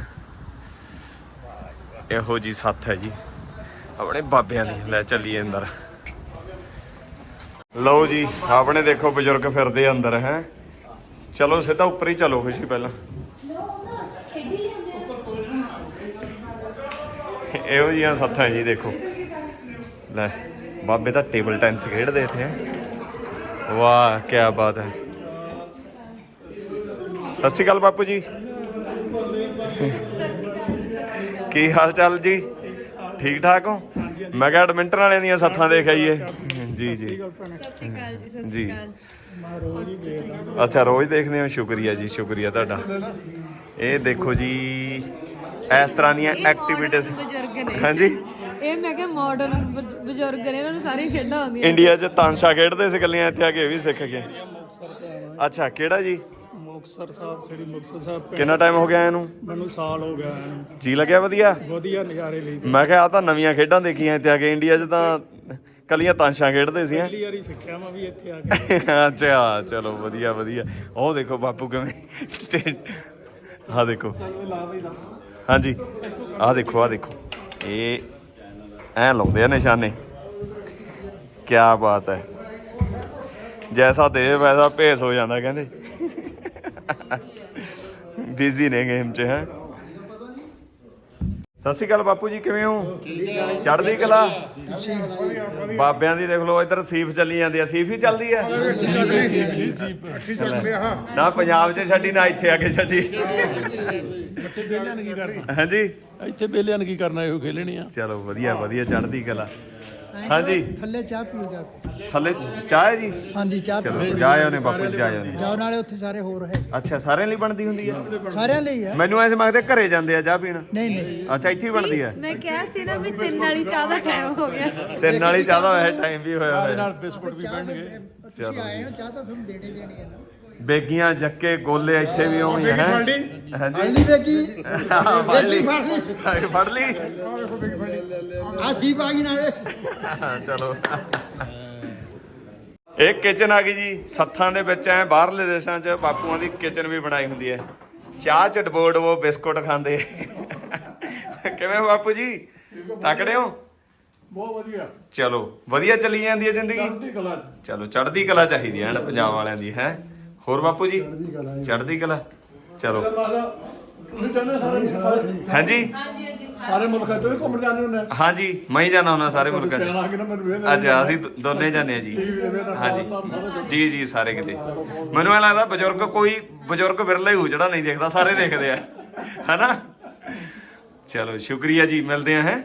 ਇਹੋ ਜੀ ਸੱਥ ਹੈ ਜੀ। ਆਪਣੇ ਬਾਬਿਆਂ ਦੀ, ਲੈ ਚੱਲੀਏ ਅੰਦਰ। ਲਓ ਜੀ, ਆਪਣੇ ਦੇਖੋ ਬਜ਼ੁਰਗ ਫਿਰਦੇ ਅੰਦਰ, ਹੈ। ਚਲੋ, ਸਿੱਧਾ ਉੱਪਰ ਹੀ ਚਲੋ ਖੁਸ਼ੀ ਪਹਿਲਾਂ। ਇਹੋ ਜੀਆਂ ਸੱਥਾਂ ਜੀ, ਦੇਖੋ। ਲੈ, ਬਾਬੇ ਤਾਂ ਟੇਬਲ ਟੈਨਿਸ ਖੇਡਦੇ ਇੱਥੇ, ਹੈਂ। ਵਾਹ ਕੀ ਬਾਤ ਹੈ। ਸਤਿ ਸ਼੍ਰੀ ਅਕਾਲ ਬਾਪੂ ਜੀ। ਕੀ ਹਾਲ ਚਾਲ ਜੀ? ਠੀਕ ਠਾਕ ਹੋ? ਮੈਂ ਕਿਹਾ ਐਡਮਿੰਟਨ ਵਾਲਿਆਂ ਦੀਆਂ ਸੱਥਾਂ ਦੇਖ ਆਈਏ। ਜੀ ਜੀ। ਸਤਿ ਸ਼੍ਰੀ ਅਕਾਲ ਜੀ ਸਤਿ ਅੱਛਾ ਰੋਜ਼ ਦੇਖਦੇ ਹੋ। ਸ਼ੁਕਰੀਆ ਜੀ ਸ਼ੁਕਰੀਆ ਤੁਹਾਡਾ। ਇਹ ਦੇਖੋ ਜੀ ਇਸ ਤਰ੍ਹਾਂ ਦੀਆਂ ਐਕਟੀਵਿਟੀਜ਼ ਬਜ਼ੁਰਗ ਨੇ। ਹਾਂਜੀ? ਇਹ ਮੈਂ ਕਿਹਾ ਮਾਡਰਨ ਬਜ਼ੁਰਗ ਨੇ ਇਹਨਾਂ ਨੂੰ ਸਾਰੀਆਂ ਖੇਡਾਂ ਆਉਂਦੀਆਂ ਇੰਡੀਆ 'ਚ ਤਾਂਸ਼ਾ ਖੇਡਦੇ ਸੀ ਗੱਲੀਆਂ ਇੱਥੇ ਆ ਕੇ ਇਹ ਵੀ ਸਿੱਖ ਗਏ। ਅੱਛਾ ਕਿਹੜਾ ਜੀ? ਮੁਕਤਸਰ ਸਾਹਿਬ ਸ੍ਰੀ ਮੁਕਤਸਰ ਸਾਹਿਬ ਪਿੰਡ। ਕਿੰਨਾ ਟਾਈਮ ਹੋ ਗਿਆ ਇਹਨੂੰ? ਮੈਨੂੰ ਸਾਲ ਹੋ ਗਿਆ ਇਹਨੂੰ। ਜੀ ਲੱਗਿਆ ਵਧੀਆ? ਵਧੀਆ ਨਜ਼ਾਰੇ ਲਈ ਮੈਂ ਕਿਹਾ ਆ ਤਾਂ ਨਵੀਆਂ ਖੇਡਾਂ ਦੇਖੀਆਂ ਇੱਥੇ ਆ ਕੇ ਇੰਡੀਆ 'ਚ ਤਾਂ ਕੱਲੀਆਂ ਤਾਂਸ਼ਾਂ ਖੇਡਦੇ ਸੀ ਹੈਂ। ਪਹਿਲੀ ਵਾਰੀ ਸਿੱਖਿਆ ਮੈਂ ਵੀ ਇੱਥੇ ਆ ਕੇ। ਅੱਛਾ ਚਲੋ ਵਧੀਆ ਵਧੀਆ। ਉਹ ਦੇਖੋ ਬਾਪੂ ਕਿਵੇਂ ਆ ਦੇਖੋ। ਹਾਂਜੀ ਆ ਦੇਖੋ ਆ ਦੇਖੋ। ਇਹ ਐ ਲਾਉਂਦੇ ਆ ਨਿਸ਼ਾਨੇ। ਕੀ ਬਾਤ ਹੈ। ਜੈਸਾ ਦੇ ਵੈਸਾ ਭੇਸ ਹੋ ਜਾਂਦਾ ਕਹਿੰਦੇ। ਬਿਜ਼ੀ ਨੇ ਗੇਮ 'ਚ ਹੈ? ਸਤਿ ਸ਼੍ਰੀ ਅਕਾਲ ਬਾਪੂ ਜੀ ਕਿਵੇਂ ਹੋ? ਚੜ੍ਹਦੀ ਕਲਾ? ਬਾਬਿਆਂ ਦੀ ਦੇਖ ਲਓ ਇੱਧਰ ਸੀਫ ਚੱਲੀ ਜਾਂਦੀ ਆ। ਸੀਫ ਹੀ ਚੱਲਦੀ ਆ? ਨਾ ਪੰਜਾਬ 'ਚ ਛੱਡੀ ਨਾ ਇੱਥੇ ਆ ਕੇ ਛੱਡੀ। ਇੱਥੇ ਬੇਲਿਆਂ ਨੇ ਕੀ ਕਰਨਾ? ਹਾਂਜੀ? ਇੱਥੇ ਬੇਲਿਆਂ ਨੇ ਕੀ ਕਰਨਾ ਇਹੋ ਖੇਲਣੇ ਆ। ਚਲੋ ਵਧੀਆ ਵਧੀਆ ਚੜ੍ਹਦੀ ਕਲਾ। ਹਾਂਜੀ। ਥੱਲੇ ਚਾਹ ਪੀਓ ਜਾ ਕੇ। ਥੱਲੇ ਚਾਹ ਹੈ ਜੀ? ਹਾਂਜੀ ਚਾਹ ਚਲੋ ਪੀਓ। ਆਉਨੇ ਬਾਪੂ ਜੀ ਜਾ ਆਉਨੇ ਜਾਓ ਨਾਲੇ ਉੱਥੇ ਸਾਰੇ ਹੋਰ ਹੈ। ਅੱਛਾ ਸਾਰਿਆਂ ਲਈ ਬਣਦੀ ਹੁੰਦੀ ਆ ਸਾਰਿਆਂ ਲਈ ਹੈ। ਮੈਨੂੰ ਐਸੇ ਮੰਗਦੇ ਘਰੇ ਜਾਂਦੇ ਆ ਚਾਹ ਪੀਣ। ਨਹੀਂ ਨਹੀਂ। ਅੱਛਾ ਇੱਥੇ ਹੀ ਬਣਦੀ ਆ ਮੈਂ ਕਿਹਾ ਸੀ ਨਾ ਵੀ ਤਿੰਨ ਵਾਲੀ ਚਾਹ ਦਾ ਟਾਈਮ ਹੋ ਗਿਆ। ਤਿੰਨ ਵਾਲੀ ਚਾਹ ਦਾ ਵੈਸੇ ਟਾਈਮ ਵੀ ਹੋਇਆ ਹੋਇਆ। ਨਾਲ ਬਿਸਕੁਟ ਵੀ ਬਣਨਗੇ ਤੁਸੀਂ ਆਏ ਹੋ ਚਾਹ ਤਾਂ ਤੁਹਾਨੂੰ ਦੇਣੀ ਦੇਣੀ ਹੈ ਨਾ। ਬੇਗੀਆਂ ਜੱਕੇ ਗੋਲੇ ਇੱਥੇ ਵੀ ਉਵੇਂ ਹੈ? ਹਾਂਜੀ। ਅਲੀ ਵੇਗੀ ਹਾਂ, ਫੜ ਲਈ। ਫੜ ਲਈ। ਆ ਸੀ ਬਾਗੀ ਨਾਲੇ ਚਲੋ। ਇਹ ਕਿਚਨ ਆ ਗਈ ਜੀ ਸੱਥਾਂ ਦੇ ਵਿੱਚ ਐ ਬਾਹਰਲੇ ਦੇਸ਼ਾਂ 'ਚ ਬਾਪੂਆਂ ਦੀ ਕਿਚਨ ਵੀ ਬਣਾਈ ਹੁੰਦੀ ਹੈ। ਚਾਹ ਚ ਡਬੋ ਡਬੋ ਬਿਸਕੁਟ ਖਾਂਦੇ। ਕਿਵੇਂ ਹੋ ਬਾਪੂ ਜੀ? ਤਕੜੇ ਹੋ? ਬਹੁਤ ਵਧੀਆ। ਚਲੋ ਵਧੀਆ ਚੱਲੀ ਜਾਂਦੀ ਹੈ ਜ਼ਿੰਦਗੀ। ਚੜ੍ਹਦੀ ਕਲਾ ਚ। ਚਲੋ ਚੜ੍ਹਦੀ ਕਲਾ ਚਾਹੀਦੀ ਹੈ ਨਾ ਪੰਜਾਬ ਵਾਲਿਆਂ ਦੀ ਹੈ? ਹੋਰ ਬਾਪੂ ਜੀ? ਚੜ੍ਹਦੀ ਕਲਾ ਚਲੋ। ਤੁਸੀਂ ਸਾਰੇ ਹਾਂਜੀ ਸਾਰੇ? ਮੁਲਕਾਂ ਤੋਂ ਹੀ ਘੁੰਮਣ ਜਾਂਦੇ ਹੁੰਦੇ ਆ? ਹਾਂਜੀ ਮੈਂ ਹੀ ਜਾਣਾ ਹੁੰਦਾ ਸਾਰੇ ਮੁਲਕਾਂ 'ਚ। ਅੱਛਾ ਅਸੀਂ ਦੋਨੇ ਜਾਂਦੇ ਆ ਜੀ। ਹਾਂਜੀ। ਜੀ ਜੀ ਸਾਰੇ ਕਿਤੇ। ਮੈਨੂੰ ਐ ਲੱਗਦਾ ਬਜ਼ੁਰਗ ਕੋਈ ਬਜ਼ੁਰਗ ਵਿਰਲਾ ਹੀ ਹੋ ਜਿਹੜਾ ਨਹੀਂ ਦੇਖਦਾ ਸਾਰੇ ਦੇਖਦੇ ਆ। ਹਨਾ? ਚਲੋ ਸ਼ੁਕਰੀਆ ਜੀ ਮਿਲਦੇ ਆ ਹੈ?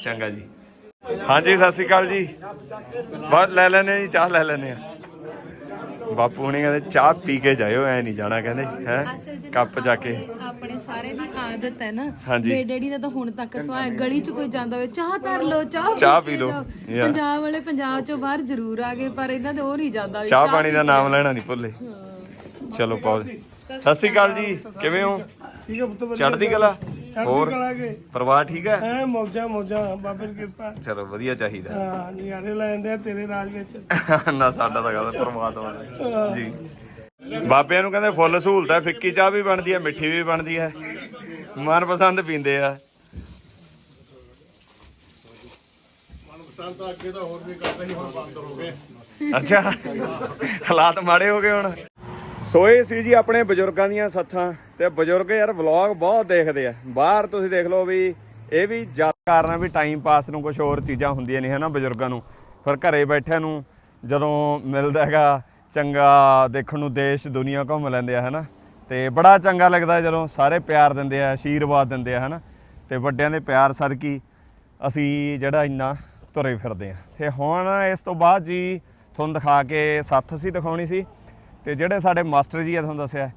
ਚੰਗਾ ਜੀ। ਹਾਂਜੀ ਸਤਿ ਸ਼੍ਰੀ ਅਕਾਲ ਜੀ। ਬਹੁਤ ਲੈ ਲੈਨੇ ਜੀ ਚਾਹ ਲੈ ਲੈਨੇ ਆ। ਬਾਪੂ ਹੁਣੀ ਕਹਿੰਦੇ ਚਾਹ ਪੀ ਕੇ ਜਾਇਓ ਐ ਨਹੀਂ ਜਾਣਾ ਕਹਿੰਦੇ ਹੈ? ਕੱਪ ਜਾ ਕੇ। ਆਪਣੇ- ਸਾਰੇ ਦੀ ਆਦਤ ਹੈ ਨਾ। ਹਾਂਜੀ। ਮੇਰੇ ਡੈਡੀ ਦਾ ਤਾਂ ਹੁਣ ਤੱਕ ਸਵਾਹ ਹੈ, ਗਲੀ 'ਚ ਕੋਈ ਜਾਂਦਾ ਹੋਵੇ ਚਾਹ ਧਰ ਲਓ ਚਾਹ ਪੀ ਲਓ। ਪੰਜਾਬ ਵਾਲੇ ਪੰਜਾਬ 'ਚੋਂ ਬਾਹਰ ਜ਼ਰੂਰ ਆ ਗਏ ਪਰ ਇਹਨਾਂ ਦੇ ਉਹ ਨਹੀਂ ਜਾਂਦਾ ਚਾਹ ਪਾਣੀ ਦਾ ਨਾਮ ਲੈਣਾ ਨਹੀਂ ਭੁੱਲੇ। ਚਲੋ ਬਹੁਤ ਸਤਿ ਸ਼੍ਰੀ ਅਕਾਲ ਜੀ। ਕਿਵੇਂ ਹੋ? ਠੀਕ ਹੈ ਪੁੱਤ ਚੜ੍ਹਦੀ ਕਲਾ? ਹੋਰ? ਕਲਾ ਕੇ। ਪਰਿਵਾਰ ਠੀਕ ਹੈ? ਐ ਮੌਜਾਂ ਮੌਜਾਂ ਬਾਬੇ ਦੀ ਕਿਰਪਾ। ਚਲੋ ਵਧੀਆ ਚਾਹੀਦਾ। ਹਾਂ ਨਿਆਰੇ ਲੈਂਦੇ ਆ ਤੇਰੇ ਰਾਜ ਵਿੱਚ। ਨਾ ਸਾਡਾ ਤਾਂ ਗੱਲ ਪਰਮਾਤਮਾ ਦਾ। ਜੀ। ਬਾਬਿਆਂ ਨੂੰ ਕਹਿੰਦੇ ਫੁੱਲ ਸਹੂਲਤ ਹੈ ਫਿੱਕੀ ਚਾਹ ਵੀ ਬਣਦੀ ਹੈ ਮਿੱਠੀ ਵੀ ਬਣਦੀ ਹੈ। ਮਨਪਸੰਦ ਪੀਂਦੇ ਆ। ਅੱਛਾ। ਹਾਲਾਤ ਮਾੜੇ ਹੋ ਗਏ ਹੁਣ। ਸੋ ਇਹ ਸੀ ਜੀ ਆਪਣੇ ਬਜ਼ੁਰਗਾਂ ਦੀਆਂ ਸੱਥਾਂ ਤੇ ਬਜ਼ੁਰਗ ਯਾਰ ਵਲੌਗ ਬਹੁਤ ਦੇਖਦੇ ਆ। ਬਾਹਰ ਤੁਸੀਂ ਦੇਖ ਲਓ ਵੀ ਇਹ ਵੀ ਜ਼ਿਆਦਾ ਕਾਰਨ ਆ ਵੀ ਟਾਈਮ ਪਾਸ ਨੂੰ ਕੁਝ ਹੋਰ ਚੀਜ਼ਾਂ ਹੁੰਦੀਆਂ ਨੇ ਹਨਾ ਬਜ਼ੁਰਗਾਂ ਨੂੰ। ਫਿਰ ਘਰੇ ਬੈਠਿਆਂ ਨੂੰ ਜਦੋਂ ਮਿਲਦਾ ਹੈਗਾ ਚੰਗਾ ਦੇਖਣ ਨੂੰ ਦੇਸ਼, ਦੁਨੀਆ ਘੁੰਮ ਲੈਂਦੇ ਆ ਹਨਾ। ਤੇ ਬੜਾ ਚੰਗਾ ਲੱਗਦਾ ਜਦੋਂ ਸਾਰੇ ਪਿਆਰ ਦਿੰਦੇ ਆ ਆਸ਼ੀਰਵਾਦ ਦਿੰਦੇ ਆ ਹਨਾ। ਤੇ ਵੱਡਿਆਂ ਦੇ ਪਿਆਰ ਸਦਕੀ ਅਸੀਂ ਜਿਹੜਾ ਇੰਨਾ ਤੁਰੇ ਫਿਰਦੇ ਆ। ਤੇ ਹੁਣ ਇਸ ਤੋਂ ਬਾਅਦ ਜੀ ਤੁਹਾਨੂੰ ਦਿਖਾ ਕੇ ਸੱਥ ਸੀ ਦਿਖਾਉਣੀ ਸੀ। ਤੇ ਜਿਹੜੇ ਸਾਡੇ ਮਾਸਟਰ ਜੀ ਆ ਤੁਹਾਨੂੰ ਦੱਸਿਆ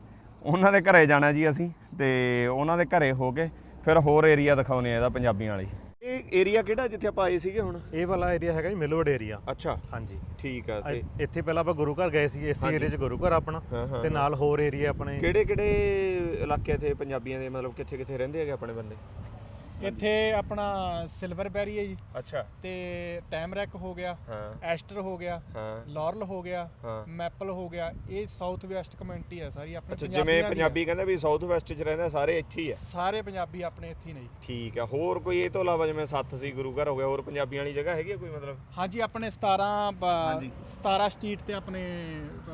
ਉਹਨਾਂ ਦੇ ਘਰੇ ਜਾਣਾ ਜੀ ਅਸੀਂ ਤੇ ਉਹਨਾਂ ਦੇ ਘਰੇ ਹੋ ਕੇ ਫਿਰ ਹੋਰ ਏਰੀਆ ਦਿਖਾਉਣੇ ਆ ਇਹਦਾ ਪੰਜਾਬੀਆਂ ਵਾਲੀ। ਇਹ ਏਰੀਆ ਕਿਹੜਾ ਜਿੱਥੇ ਆਪਾਂ ਆਏ ਸੀਗੇ ਹੁਣ? ਇਹ ਵਾਲਾ ਏਰੀਆ ਹੈਗਾ ਜੀ ਮਿਲਵਰਡ ਏਰੀਆ ਅੱਛਾ। ਹਾਂਜੀ। ਠੀਕ ਆ ਤੇ ਇੱਥੇ- ਪਹਿਲਾਂ ਆਪਾਂ ਗੁਰੂ ਘਰ ਗਏ ਸੀ ਇਸੇ। ਏਰੀਆ 'ਚ ਗੁਰੂ ਘਰ ਆਪਣਾ ਤੇ ਨਾਲ ਹੋਰ ਏਰੀਆ ਆਪਣੇ। ਕਿਹੜੇ ਕਿਹੜੇ ਇਲਾਕੇ ਤੇ ਪੰਜਾਬੀਆਂ ਦੇ? ਮਤਲਬ ਕਿੱਥੇ ਕਿੱਥੇ ਰਹਿੰਦੇ ਹੈਗੇ ਆਪਣੇ ਬੰਦੇ? ਇੱਥੇ ਆਪਣਾ ਸਿਲਵਰ ਬੈਰੀ ਹੈ ਜੀ। ਅੱਛਾ। ਤੇ ਟੈਮਰੈਕ ਹੋ ਗਿਆ ਹਾਂ। ਐਸਟਰ ਹੋ ਗਿਆ ਹਾਂ। ਲਾਰਲ ਹੋ ਗਿਆ ਹਾਂ। ਮੈਪਲ ਹੋ ਗਿਆ ਇਹ ਸਾਊਥ ਵੈਸਟ ਕਮਿਊਨਿਟੀ ਹੈ ਸਾਰੀ ਆਪਣੇ ਅੱਛਾ ਜਿਵੇਂ ਪੰਜਾਬੀ ਕਹਿੰਦੇ ਵੀ ਸਾਊਥ ਵੈਸਟ 'ਚ ਰਹਿੰਦੇ ਸਾਰੇ ਇੱਥੇ ਹੀ ਆ ਸਾਰੇ ਪੰਜਾਬੀ ਆਪਣੇ ਇੱਥੇ ਹੀ ਨੇ ਜੀ। ਠੀਕ ਆ ਹੋਰ ਕੋਈ ਇਹ ਤੋਂ ਇਲਾਵਾ ਜਿਵੇਂ ਸੱਤ ਸੀ ਗੁਰੂ ਘਰ ਹੋ ਗਿਆ ਹੋਰ ਪੰਜਾਬੀਆਂ ਵਾਲੀ ਜਗ੍ਹਾ ਹੈਗੀ ਆ ਕੋਈ ਮਤਲਬ? ਹਾਂਜੀ ਆਪਣੇ 17 ਬ- ਹਾਂਜੀ। 17 ਸਟਰੀਟ ਤੇ ਆਪਣੇ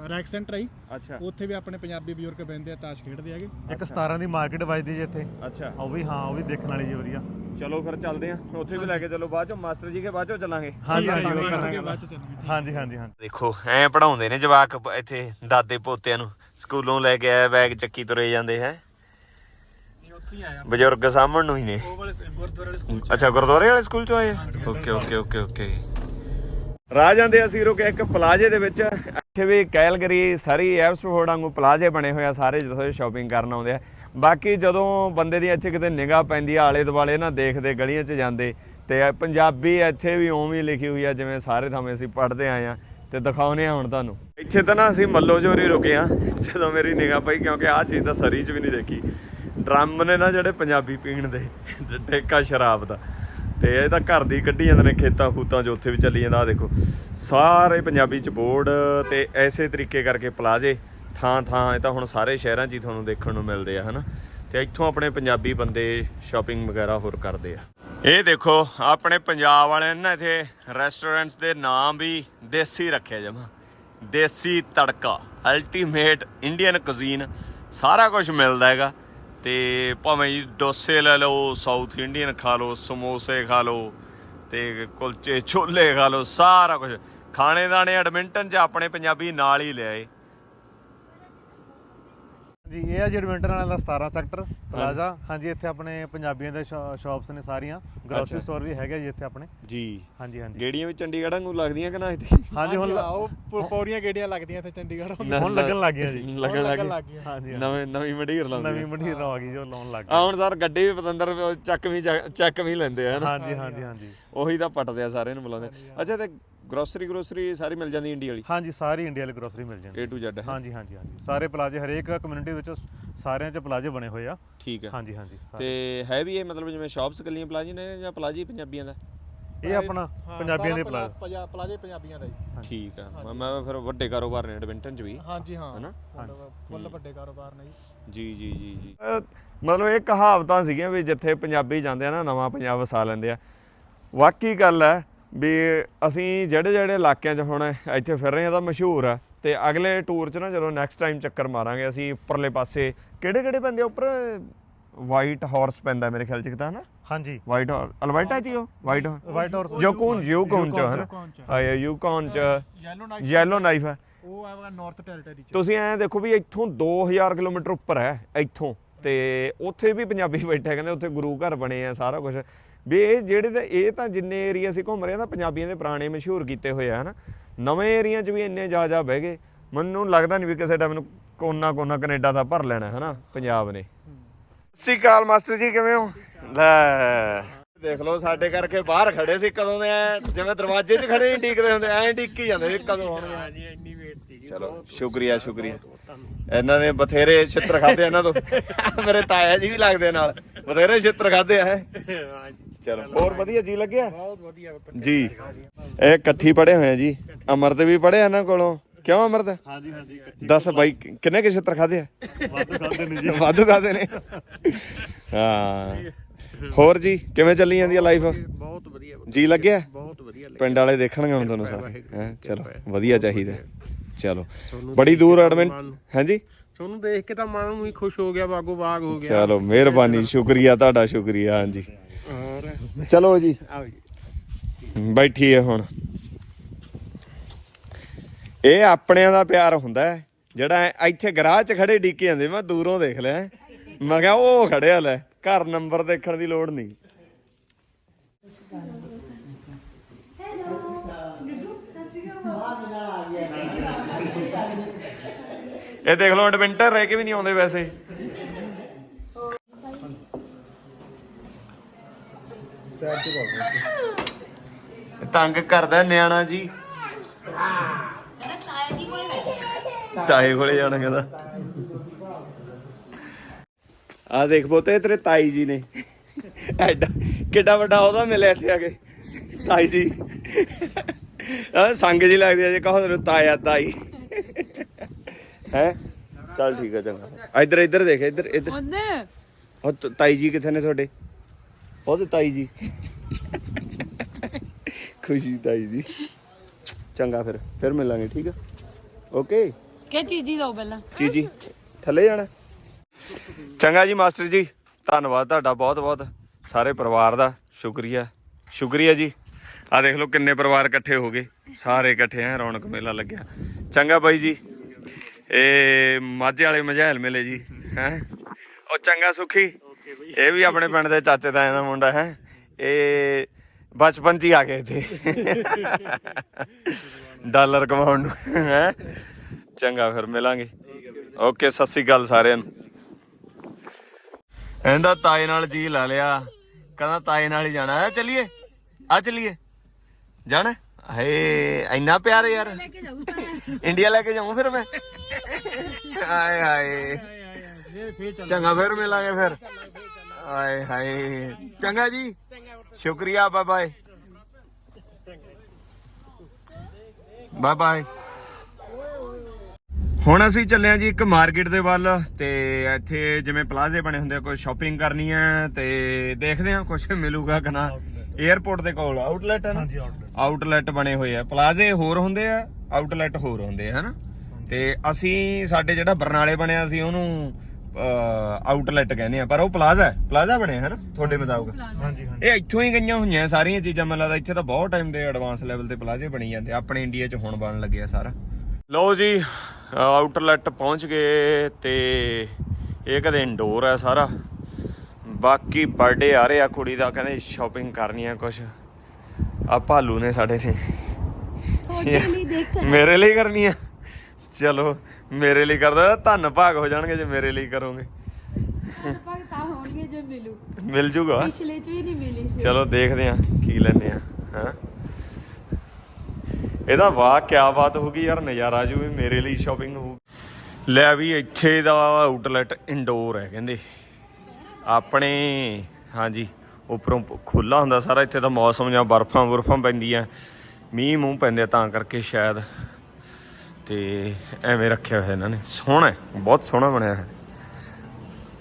ਰੈਕ ਸੈਂਟਰ ਹੈ। ਅੱਛਾ। ਉੱਥੇ ਵੀ ਆਪਣੇ ਪੰਜਾਬੀ ਬਜ਼ੁਰਗ ਬਹਿੰਦੇ ਆ ਤਾਸ਼ ਖੇਡਦੇ ਹੈਗੇ। ਇੱਕ 17 ਦੀ ਮਾਰਕੀਟ ਵੱਜਦੀ ਜੀ ਇੱਥੇ। ਅੱਛਾ। ਉਹ ਵੀ ਹਾਂ ਉਹ ਵੀ ਦੇਖਣ ਵਾਲੀ ਜੀ ਵਧੀਆ। ਚਲੋ ਫਿਰ ਚੱਲਦੇ ਆ। ਉੱਥੇ ਵੀ ਲੈ ਕੇ ਚਲੋ ਬਾਅਦ ਚੋਂ ਮਾਸਟਰ ਜੀ ਕੇ ਬਾਅਦ ਚੋਂ ਚੱਲਾਂਗੇ। ਹਾਂਜੀ ਹਾਂਜੀ ਉਹ ਕਰਾਂਗੇ। ਬਾਅਦ ਚ ਚੱਲਾਂਗੇ ਹਾਂਜੀ ਹਾਂਜੀ ਹਾਂਜੀ। ਦੇਖੋ ਐ ਪੜਾਉਂਦੇ ਨੇ ਜਵਾਕ ਇੱਥੇ ਦਾਦੇ ਪੋਤਿਆਂ ਨੂੰ। ਸਕੂਲੋਂ ਲੈ ਕੇ ਆਇਆ ਬੈਗ ਚੱਕੀ ਤੁਰੇ ਜਾਂਦੇ ਹੈ? ਉੱਥੇ ਹੀ ਆਇਆ। ਬਜ਼ੁਰਗ ਸਾਹਮਣ ਨੂੰ ਹੀ ਨੇ। ਉਹ ਵਾਲੇ ਗੁਰਦੁਆਰੇ ਵਾਲੇ ਸਕੂਲ ਅੱਛਾ ਗੁਰਦੁਆਰੇ ਵਾਲੇ ਸਕੂਲ ਚੋਂ ਆਏ ਓਕੇ ਓਕੇ ਓਕੇ ਓਕੇ। ਰਾਹ ਜਾਂਦੇ ਅਸੀਂ ਰੁਕੇ ਇੱਕ ਪਲਾਜ਼ੇ ਦੇ ਵਿੱਚ। ਇੱਥੇ ਵੀ ਕੈਲਗਰੀ ਸਾਰੀ ਐਪਸਫੋਰਡ ਵਾਂਗੂ ਪਲਾਜ਼ੇ ਬਣੇ ਹੋਏ ਆ ਸਾਰੇ ਜਦੋਂ ਸ਼ਾਪਿੰਗ ਕਰਨ ਆਉਂਦੇ ਆ। ਬਾਕੀ ਜਦੋਂ ਬੰਦੇ ਦੀ ਇੱਥੇ ਕਿਤੇ ਨਿਗਾਹ ਪੈਂਦੀ ਆ, ਆਲੇ ਦੁਆਲੇ ਨਾ ਦੇਖਦੇ, ਗਲੀਆਂ 'ਚ ਜਾਂਦੇ, ਤੇ ਪੰਜਾਬੀ ਇੱਥੇ ਵੀ ਉਵੇਂ ਲਿਖੀ ਹੋਈ ਆ, ਜਿਵੇਂ ਸਾਰੇ ਥਾਵੇਂ ਅਸੀਂ ਪੜ੍ਹਦੇ ਆਏ ਆ, ਤੇ ਦਿਖਾਉਨੇ ਆ ਹੁਣ ਤੁਹਾਨੂੰ। ਇੱਥੇ ਤਾਂ ਨਾ ਅਸੀਂ ਮੱਲੋ ਜੋਰੀ ਰੁਕੇ ਆ, ਜਦੋਂ ਮੇਰੀ ਨਿਗਾਹ ਪਈ, ਕਿਉਂਕਿ ਆਹ ਚੀਜ਼ ਤਾਂ ਸਰੀ 'ਚ ਵੀ ਨਹੀਂ ਦੇਖੀ। ਡਰਮ ਨੇ ਨਾ ਜਿਹੜੇ ਪੰਜਾਬੀ ਪੀਣ ਦੇ ਠੇਕਾ ਸ਼ਰਾਬ ਦਾ, ਤੇ ਇਹ ਤਾਂ ਘਰ ਦੀ ਕੱਢੀ ਜਾਂਦੇ ਨੇ ਖੇਤਾਂ ਖੂਤਾਂ 'ਚ, ਉੱਥੇ ਵੀ ਚੱਲੀ ਜਾਂਦਾ ਆ ਦੇਖੋ। ਸਾਰੇ ਪੰਜਾਬੀ 'ਚ ਬੋਰਡ, ਤੇ ਐਸੇ ਤਰੀਕੇ ਕਰਕੇ ਪਲਾਜ਼ੇ ਥਾਂ ਥਾਂ, ਇਹ ਤਾਂ ਹੁਣ ਸਾਰੇ ਸ਼ਹਿਰਾਂ 'ਚ ਹੀ ਤੁਹਾਨੂੰ ਦੇਖਣ ਨੂੰ ਮਿਲਦੇ ਆ, ਹਨਾ? ਤੇ ਇੱਥੋਂ ਆਪਣੇ ਪੰਜਾਬੀ ਬੰਦੇ ਸ਼ਾਪਿੰਗ ਵਗੈਰਾ ਹੋਰ ਕਰਦੇ ਆ। ਇਹ ਦੇਖੋ, ਆਪਣੇ ਪੰਜਾਬ ਵਾਲਿਆਂ ਨੇ ਨਾ ਇੱਥੇ ਰੈਸਟੋਰੈਂਟਸ ਦੇ ਨਾਮ ਵੀ ਦੇਸੀ ਰੱਖਿਆ ਜਮਾ। ਦੇਸੀ ਤੜਕਾ ਅਲਟੀਮੇਟ ਇੰਡੀਅਨ ਕੁਜ਼ੀਨ ਸਾਰਾ ਕੁਝ ਮਿਲਦਾ ਹੈਗਾ। ਤੇ ਭਾਵੇਂ ਜੀ ਡੋਸੇ ਲੈ ਲਓ ਸਾਊਥ ਇੰਡੀਅਨ ਖਾ ਲਓ, ਸਮੋਸੇ ਖਾ ਲਓ, ਤੇ ਕੁਲਚੇ, ਛੋਲੇ ਖਾ ਲਓ, ਸਾਰਾ ਕੁਝ ਖਾਣੇ ਦਾਣੇ ਐਡਮਿੰਟਨ 'ਚ ਆਪਣੇ ਪੰਜਾਬੀ ਨਾਲ ਹੀ ਲਿਆਏ। ਜੀ ਇਹ ਆ ਜੀ ਐਡਵੈਂਟਰ ਵਾਲਿਆਂ ਦਾ 17 ਸੈਕਟਰ ਪਲਾਜ਼ਾ ਹਾਂਜੀ ਇੱਥੇ ਆਪਣੇ ਪੰਜਾਬੀਆਂ ਦੇ ਸ਼ਾਪਸ ਨੇ ਸਾਰੀਆਂ। ਗਰੋਸਰੀ ਸਟੋਰ ਵੀ ਹੈਗਾ ਜੀ ਇੱਥੇ ਆਪਣੇ। ਜੀ। ਹਾਂਜੀ ਹਾਂਜੀ। ਗੇੜੀਆਂ ਵੀ ਚੰਡੀਗੜ੍ਹ ਵਾਂਗੂ ਲੱਗਦੀਆਂ ਕਿ ਨਾ ਇੱਥੇ? ਹਾਂਜੀ ਹੁਣ ਉਹ ਪੌੜੀਆਂ ਗੇੜੀਆਂ ਲੱਗਦੀਆਂ ਇੱਥੇ ਚੰਡੀਗੜ੍ਹ ਹੁਣ ਲੱਗਣ ਲੱਗ ਗਿਆ ਜੀ। ਲੱਗਣ ਲੱਗ ਗਈਆਂ। ਹਾਂਜੀ ਨਵੇਂ ਨਵੀਂ ਮੰਡੀਰ ਲਾਉਂਦੇ ਨਵੀਂ ਮੰਡੀਰ ਆ ਗਈ ਜੋ ਲਾਉਣ ਲੱਗ ਆ ਹੁਣ ਸਰ ਗੱਡੀ ਵੀ ਪਤੰਦਰ ਚੱਕ ਵੀ ਚੱਕ ਵੀ ਲੈਂਦੇ ਆ ਹਾਂਜੀ ਹਾਂਜੀ ਹਾਂਜੀ ਉਹੀ ਤਾਂ ਪੱਟਦੇ ਆ ਸਾਰਿਆਂ ਨੂੰ ਬੁਲਾਉਂਦੇ। ਅੱਛਾ ਤੇ ਗਰੋਸਰੀ ਗਰੋਸਰੀ ਸਾਰੀ ਮਿਲ ਜਾਂਦੀ ਇੰਡੀਆ ਵਾਲੀ? ਹਾਂਜੀ ਸਾਰੀ ਇੰਡੀਆ ਵਾਲੀ ਗਰੋਸਰੀ ਮਿਲ ਜਾਂਦੀ A to Z ਹੈ। ਹਾਂਜੀ ਹਾਂਜੀ ਹਾਂਜੀ। ਸਾਰੇ ਪਲਾਜ਼ੇ ਹਰੇਕ ਕਮਿਊਨਿਟੀ ਵਿੱਚ ਸਾਰਿਆਂ 'ਚ ਪਲਾਜ਼ੇ ਬਣੇ ਹੋਏ ਆ। ਠੀਕ ਹੈ। ਹਾਂਜੀ ਹਾਂਜੀ ਸਾਰੇ। ਤੇ ਹੈ ਵੀ ਇਹ ਮਤਲਬ ਜਿਵੇਂ ਸ਼ਾਪਸ ਕੱਲੀਆਂ ਪਲਾਜੀ ਨੇ ਜਾਂ ਪਲਾਜੀ ਪੰਜਾਬੀਆਂ ਦਾ? ਇਹ ਆਪਣਾ ਪੰਜਾਬੀਆਂ ਦੇ ਪਲਾਜ਼ੇ। ਪਲਾਜ਼ੇ ਪੰਜਾਬੀਆਂ ਦਾ ਜੀ। ਠੀਕ ਆ। ਮੈਂ- ਮੈਂ ਫਿਰ ਵੱਡੇ ਕਾਰੋਬਾਰ ਨੇ ਐਡਮਿੰਟਨ ਚ ਵੀ। ਹਾਂਜੀ ਹਾਂ। ਹਨਾ? ਫੁੱਲ- ਵੱਡੇ ਕਾਰੋਬਾਰ ਨੇ ਜੀ। ਜੀ ਜੀ ਜੀ ਜੀ। ਮਤਲਬ ਇਹ ਕਹਾਵਤਾਂ ਸੀਗੀਆਂ ਵੀ ਜਿੱਥੇ ਪੰਜਾਬੀ ਜਾਂਦੇ ਆ ਨਾ ਨਵਾਂ ਪੰਜਾਬ ਵਸਾ ਲੈਂਦੇ ਆ। ਵਾਕਈ ਗੱਲ ਹੈ ਵੀ ਅਸੀਂ ਜਿਹੜੇ ਜਿਹੜੇ ਇਲਾਕਿਆਂ 'ਚ ਹੁਣ ਇੱਥੇ ਫਿਰ ਰਹੇ ਆ ਤਾਂ ਮਸ਼ਹੂਰ ਆ। ਤੇ ਅਗਲੇ ਟੂਰ 'ਚ ਨਾ ਜਦੋਂ ਨੈਕਸਟ ਟਾਈਮ ਚੱਕਰ ਮਾਰਾਂਗੇ ਅਸੀਂ ਉੱਪਰਲੇ ਪਾਸੇ ਕਿਹੜੇ ਕਿਹੜੇ ਪੈਂਦੇ ਆ ਉੱਪਰ? ਵਾਈਟ ਹਾਰਸ ਪੈਂਦਾ ਮੇਰੇ ਖਿਆਲ 'ਚ ਕਿਤਾ ਹਨਾ? ਹਾਂਜੀ। ਵਾਈਟ ਹਾਰਸ ਅਲਬਰਟਾ 'ਚ ਹੀ ਉਹ? White Whitehorse Yukon Yukon 'ਚ ਹਨਾ। ਹਾਂ ਯੂਕੌਨ 'ਚ। ਯੈਲੋ ਨਾਈਫ ਹੈ ਉਹ ਆਵੇਗਾ ਨਾਰਥ ਟੈਰੀਟਰੀ ਚ। ਤੁਸੀਂ ਐਂ ਦੇਖੋ ਵੀ ਇੱਥੋਂ 2000 ਕਿਲੋਮੀਟਰ ਉੱਪਰ ਹੈ ਇੱਥੋਂ। ਤੇ ਉੱਥੇ ਵੀ ਪੰਜਾਬੀ ਬੈਠੇ ਆ, ਕਹਿੰਦੇ ਉੱਥੇ ਗੁਰੂ ਘਰ ਬਣੇ ਆ ਸਾਰਾ ਕੁਝ ਵੀ ਇਹ ਜਿਹੜੇ ਤਾਂ ਇਹ ਤਾਂ ਜਿੰਨੇ ਏਰੀਆ ਅਸੀਂ ਘੁੰਮ ਰਹੇ ਆ ਤਾਂ ਪੰਜਾਬੀਆਂ ਦੇ ਪੁਰਾਣੇ ਮਸ਼ਹੂਰ ਕੀਤੇ ਹੋਏ ਆ ਹਨਾ? ਨਵੇਂ ਏਰੀਆ 'ਚ ਵੀ ਇੰਨੇ ਜਾ ਜਾ ਬਹਿ ਗਏ। ਮੈਨੂੰ ਲੱਗਦਾ ਨਹੀਂ ਵੀ ਕਿਸੇ ਟਾਈਮ ਨੂੰ ਕੋਨਾ ਕੋਨਾ ਕੈਨੇਡਾ ਦਾ ਭਰ ਲੈਣਾ ਹਨਾ? ਪੰਜਾਬ ਨੇ। ਸਤਿ ਸ਼੍ਰੀ ਅਕਾਲ ਮਾਸਟਰ ਜੀ ਕਿਵੇਂ ਹੋ? ਲੈ ਦੇਖ ਲਓ ਸਾਡੇ ਕਰਕੇ ਬਾਹਰ ਖੜੇ ਸੀ ਕਦੋਂ ਦੇ ਐਂ ਜਿਵੇਂ ਦਰਵਾਜ਼ੇ 'ਚ ਖੜੇ ਹੀ ਡੀਕਦੇ ਹੁੰਦੇ ਐਂ ਡੀਕੀ ਜਾਂਦੇ ਸੀ ਕਦੋਂ ਹੋਣਗੇ ਹਾਂਜੀ ਇੰਨੀ ਵੇਟ ਸੀ ਚਲੋ ਸ਼ੁਕਰੀਆ ਸ਼ੁਕਰੀਆ। ਇਹਨਾਂ ਨੇ ਬਥੇਰੇ ਛਿੱਤਰ ਖਾਦੇ ਇਹਨਾਂ ਤੋਂ। ਮੇਰੇ ਤਾਇਆ ਜੀ ਵੀ ਲੱਗਦੇ ਨਾਲ। ਬਥੇਰੇ ਛਿੱਤਰ ਖਾਦੇ ਆ ਚਲੋ ਹੋਰ ਵਧੀਆ ਜੀ ਲੱਗਿਆ? ਬਹੁਤ ਵਧੀਆ ਜੀ। ਇਹ ਇਕੱਠੀ ਪੜੇ ਹੋਏ ਆ ਜੀ। ਅਮਰਤ ਵੀ ਪੜੇ ਇਹਨਾਂ ਕੋਲੋਂ। ਕਿਉਂ ਅਮਰਤ? ਹਾਂਜੀ ਹਾਂਜੀ ਦੱਸ ਬਾਈ ਕਿੰਨੇ ਕਿ ਛਿੱਤਰ ਖਾਦੇ ਆ? ਵਾਧੂ ਖਾਦੇ ਨੇ ਜੀ। ਵਾਧੂ ਖਾਦੇ ਨੇ। ਹਾਂ। ਹੋਰ ਜੀ ਕਿਵੇਂ ਚੱਲੀ ਜਾਂਦੀ ਹੈ ਲਾਈਫ ਬਹੁਤ ਵਧੀਆ ਜੀ ਲੱਗਿਆ? ਬਹੁਤ ਵਧੀਆ ਪਿੰਡ ਵਾਲੇ ਦੇਖਣਗੇ ਹੁਣ ਤੁਹਾਨੂੰ ਸਾਰੇ। ਹੈਂ ਚਲੋ ਵਧੀਆ ਚਾਹੀਦਾ। ਚਲੋ ਬੜੀ ਦੂਰ ਐਡਮਿਟ ਹਾਂਜੀ ਤੁਹਾਨੂੰ ਦੇਖ ਕੇ ਤਾਂ ਮਨ ਨੂੰ ਹੀ ਖੁਸ਼ ਹੋ ਗਿਆ ਬਾਗੋ ਬਾਗ ਹੋ ਗਿਆ। ਚਲੋ ਮਿਹਰਬਾਨੀ ਸ਼ੁਕਰੀਆ ਤੁਹਾਡਾ ਸ਼ੁਕਰੀਆ ਹਾਂਜੀ ਹੋਰ? ਚਲੋ ਜੀ। ਆਓ ਜੀ। ਬੈਠੀ ਹੈ ਹੁਣ। ਇਹ ਆਪਣਿਆਂ ਦਾ ਪਿਆਰ ਹੁੰਦਾ ਹੈ। ਜਿਹੜਾ ਐਂ ਇੱਥੇ ਗਰਾਹ 'ਚ ਖੜੇ ਡੀਕੇ ਜਾਂਦੇ ਮੈਂ ਦੂਰੋਂ ਦੇਖ ਲਿਆ ਮੈਂ ਕਿਹਾ ਉਹ ਖੜਿਆ ਲੈ। ਘਰ ਨੰਬਰ ਦੇਖਣ ਦੀ ਲੋੜ ਨਹੀਂ। ਇਹ ਦੇਖ ਲਓ ਐਡਵੈਂਟਰ ਰਹਿ ਕੇ ਵੀ ਨਹੀਂ ਆਉਂਦੇ ਵੈਸੇ। ਤੰਗ ਕਰਦਾ ਨਿਆਣਾ ਜੀ। ਤਾਏ ਕੋਲੇ ਜਾਣਾ ਕਹਿੰਦਾ। ਆ ਦੇਖ ਬੋਤੇ ਤੇਰੇ ਤਾਈ ਜੀ ਨੇ। ਐਡਾ ਕਿੱਡਾ ਵੱਡਾ ਉਹਦਾ ਮਿਲਿਆ ਇੱਥੇ ਆ ਕੇ। ਤਾਈ ਜੀ। ਆ ਸੰਗ ਜੀ ਲੱਗਦੀ ਆ ਜੇ ਕਹੋ ਤੈਨੂੰ ਤਾਇਆ ਤਾਈ। ਹੈ? ਚੱਲ ਠੀਕ ਆ ਚੰਗਾ। ਇੱਧਰ ਇੱਧਰ ਦੇਖ ਇੱਧਰ ਇੱਧਰ। ਉਹਨੇ। ਉਹ ਤ- ਤਾਈ ਜੀ ਕਿੱਥੇ ਨੇ ਤੁਹਾਡੇ? ਉਹਦੇ ਤਾਈ ਜੀ। ਖੁਸ਼ੀ ਤਾਈ ਜੀ। ਚੰਗਾ ਫਿਰ ਫਿਰ ਮਿਲਾਂਗੇ ਠੀਕ ਆ? ਓਕੇ। ਕਿ ਚੀਜ਼ੀ ਦੋ ਪਹਿਲਾਂ? ਜੀ ਜੀ ਥੱਲੇ ਜਾਣਾ। ਚੰਗਾ ਜੀ ਮਾਸਟਰ ਜੀ, ਧੰਨਵਾਦ ਤੁਹਾਡਾ ਬਹੁਤ ਬਹੁਤ, ਸਾਰੇ ਪਰਿਵਾਰ ਦਾ ਸ਼ੁਕਰੀਆ ਸ਼ੁਕਰੀਆ ਜੀ। ਆ ਦੇਖ ਲਓ ਕਿੰਨੇ ਪਰਿਵਾਰ ਇਕੱਠੇ ਹੋ ਗਏ, ਸਾਰੇ ਇਕੱਠੇ ਆ, ਰੌਣਕ ਮੇਲਾ ਲੱਗਿਆ। ਚੰਗਾ ਬਾਈ ਜੀ, ਇਹ ਮਾਝੇ ਵਾਲੇ ਮਝੈਲ ਮੇਲੇ ਜੀ, ਹੈ? ਉਹ ਚੰਗਾ ਸੁਖੀ, ਇਹ ਵੀ ਆਪਣੇ ਪਿੰਡ ਦੇ ਚਾਚੇ ਤਾਏ ਦਾ ਮੁੰਡਾ, ਹੈ? ਇਹ ਬਚਪਨ ਚ ਹੀ ਆ ਗਏ ਇੱਥੇ। ਡਾਲਰ ਕਮਾਉਣ ਨੂੰ, ਹੈ? ਚੰਗਾ ਫਿਰ ਮਿਲਾਂਗੇ। ਓਕੇ, ਸਤਿ ਸ੍ਰੀ ਅਕਾਲ ਸਾਰਿਆਂ ਨੂੰ। ਇਹਦਾ ਤਾਏ ਨਾਲ ਜੀ ਲਾ ਲਿਆ। ਕਹਿੰਦਾ ਤਾਏ ਨਾਲ ਹੀ ਜਾਣਾ। ਹੈ ਚਲਿਏ। ਆ ਚਲਿਏ। ਜਾਣਾ? ਹਏ ਇੰਨਾ ਪਿਆਰ ਯਾਰ। ਇੰਡੀਆ ਲੈ ਕੇ ਜਾਊਂ ਫਿਰ ਮੈਂ? ਹਾਏ ਹਾਏ। ਚੰਗਾ ਫਿਰ ਮਿਲਾਂਗੇ ਫਿਰ। ਹਾਏ ਹਾਏ। ਚੰਗਾ ਜੀ। ਸ਼ੁਕਰੀਆ ਬਾਏ ਬਾਏ ਬਾਏ ਬਾਏ ਹੁਣ ਅਸੀਂ ਚੱਲੇ ਆ ਜੀ ਇੱਕ ਮਾਰਕੀਟ ਦੇ ਵੱਲ ਤੇ ਇੱਥੇ ਜਿਵੇਂ ਪਲਾਜ਼ੇ ਬਣੇ ਹੁੰਦੇ ਆ ਕੋਈ ਸ਼ਾਪਿੰਗ ਕਰਨੀ ਹੈ ਤੇ ਦੇਖਦੇ ਆ ਕੁਝ ਮਿਲੂਗਾ ਕਿ ਨਾ। 에어ਪੋਰਟ ਦੇ ਕੋਲ ਆਊਟਲੈਟ ਹੈ ਨਾ? ਹਾਂਜੀ ਆਊਟਲੈਟ ਆਊਟਲੈਟ ਬਣੇ ਹੋਏ ਆ। ਪਲਾਜ਼ੇ ਹੋਰ ਹੁੰਦੇ ਆ ਆਊਟਲੈਟ ਹੋਰ ਹੁੰਦੇ ਆ ਹਨਾ? ਤੇ ਅਸੀਂ ਸਾਡੇ ਜਿਹੜਾ ਬਰਨਾਲੇ ਬਣਿਆ ਸੀ ਉਹਨੂੰ ਆਊਟਲੈਟ ਕਹਿੰਦੇ ਆ ਪਰ ਉਹ ਪਲਾਜ਼ਾ ਹੈ। ਪਲਾਜ਼ਾ ਬਣਿਆ ਹੈ ਨਾ ਤੁਹਾਡੇ ਮੁਤਾਬਕ? ਹਾਂਜੀ ਹਾਂਜੀ। ਇਹ ਇੱਥੋਂ ਹੀ ਗਈਆਂ ਹੋਈਆਂ ਸਾਰੀਆਂ ਚੀਜ਼ਾਂ ਮੈਨੂੰ ਲੱਗਦਾ ਇੱਥੇ ਤਾਂ ਬਹੁਤ ਟਾਈਮ ਦੇ ਐਡਵਾਂਸ ਲੈਵਲ ਤੇ ਪਲਾਜ਼ੇ ਬਣੀ ਜਾਂਦੇ ਆਪਣੇ ਇੰਡੀਆ 'ਚ ਹੁਣ ਬਣਨ ਲੱਗਿਆ ਸਾਰਾ। ਲਓ ਜੀ ਆਊਟਲੈਟ ਪਹੁੰਚ ਗਏ ਤੇ ਇਹ ਕਦੇ ਇੰਡੋਰ ਹੈ ਸਾਰਾ। ਬਾਕੀ ਬਰਥਡੇ ਆ ਰਿਹਾ ਕੁੜੀ ਦਾ ਕਹਿੰਦੇ ਸ਼ਾਪਿੰਗ ਕਰਨੀ ਆ ਕੁਛ। ਆ ਭਾਲੂ ਨੇ ਸਾਡੇ ਨੇ ਮੇਰੇ ਲਈ ਕਰਨੀ ਆ? ਚਲੋ ਮੇਰੇ ਲਈ ਕਰਦਾ ਧੰਨ ਭਾਗ ਹੋ ਜਾਣਗੇ ਜੇ ਮੇਰੇ ਲਈ ਕਰੋਗੇ। ਭਗਤਾ ਹੋਣਗੇ ਜੇ ਮਿਲੂ। ਮਿਲ ਜੂਗਾ। ਪਿਛਲੇ ਚ ਵੀ ਨਹੀਂ ਮਿਲੀ ਸੀ। ਚਲੋ ਦੇਖਦੇ ਆ ਕੀ ਲੈਣੇ ਆ ਹਾਂ? ਇਹਦਾ ਵਾਹ, ਕਿਆ ਬਾਤ ਹੋ ਗਈ ਯਾਰ, ਨਜ਼ਾਰਾ ਜੂ ਵੀ ਮੇਰੇ ਲਈ ਸ਼ਾਪਿੰਗ ਹੋ ਲੈ ਵੀ ਇੱਥੇ ਦਾ ਆਊਟਲੈਟ ਇੰਡੋਰ ਹੈ ਕਹਿੰਦੇ। ਆਪਣੇ, ਹਾਂਜੀ, ਉੱਪਰੋਂ ਖੁੱਲਾ ਹੁੰਦਾ ਸਾਰਾ, ਇੱਥੇ ਦਾ ਮੌਸਮ ਜਾਂ ਬਰਫਾਂ ਬਰਫਾਂ ਪੈਂਦੀਆਂ। ਮੀਂਹ ਮੂੰਹ ਪੈਂਦੇ ਆ ਤਾਂ ਕਰਕੇ ਸ਼ਾਇਦ। ਤੇ ਐਵੇਂ ਰੱਖਿਆ ਹੋਇਆ ਇਹਨਾਂ ਨੇ। ਸੋਹਣਾ ਬਹੁਤ ਸੋਹਣਾ ਬਣਿਆ ਹੈ।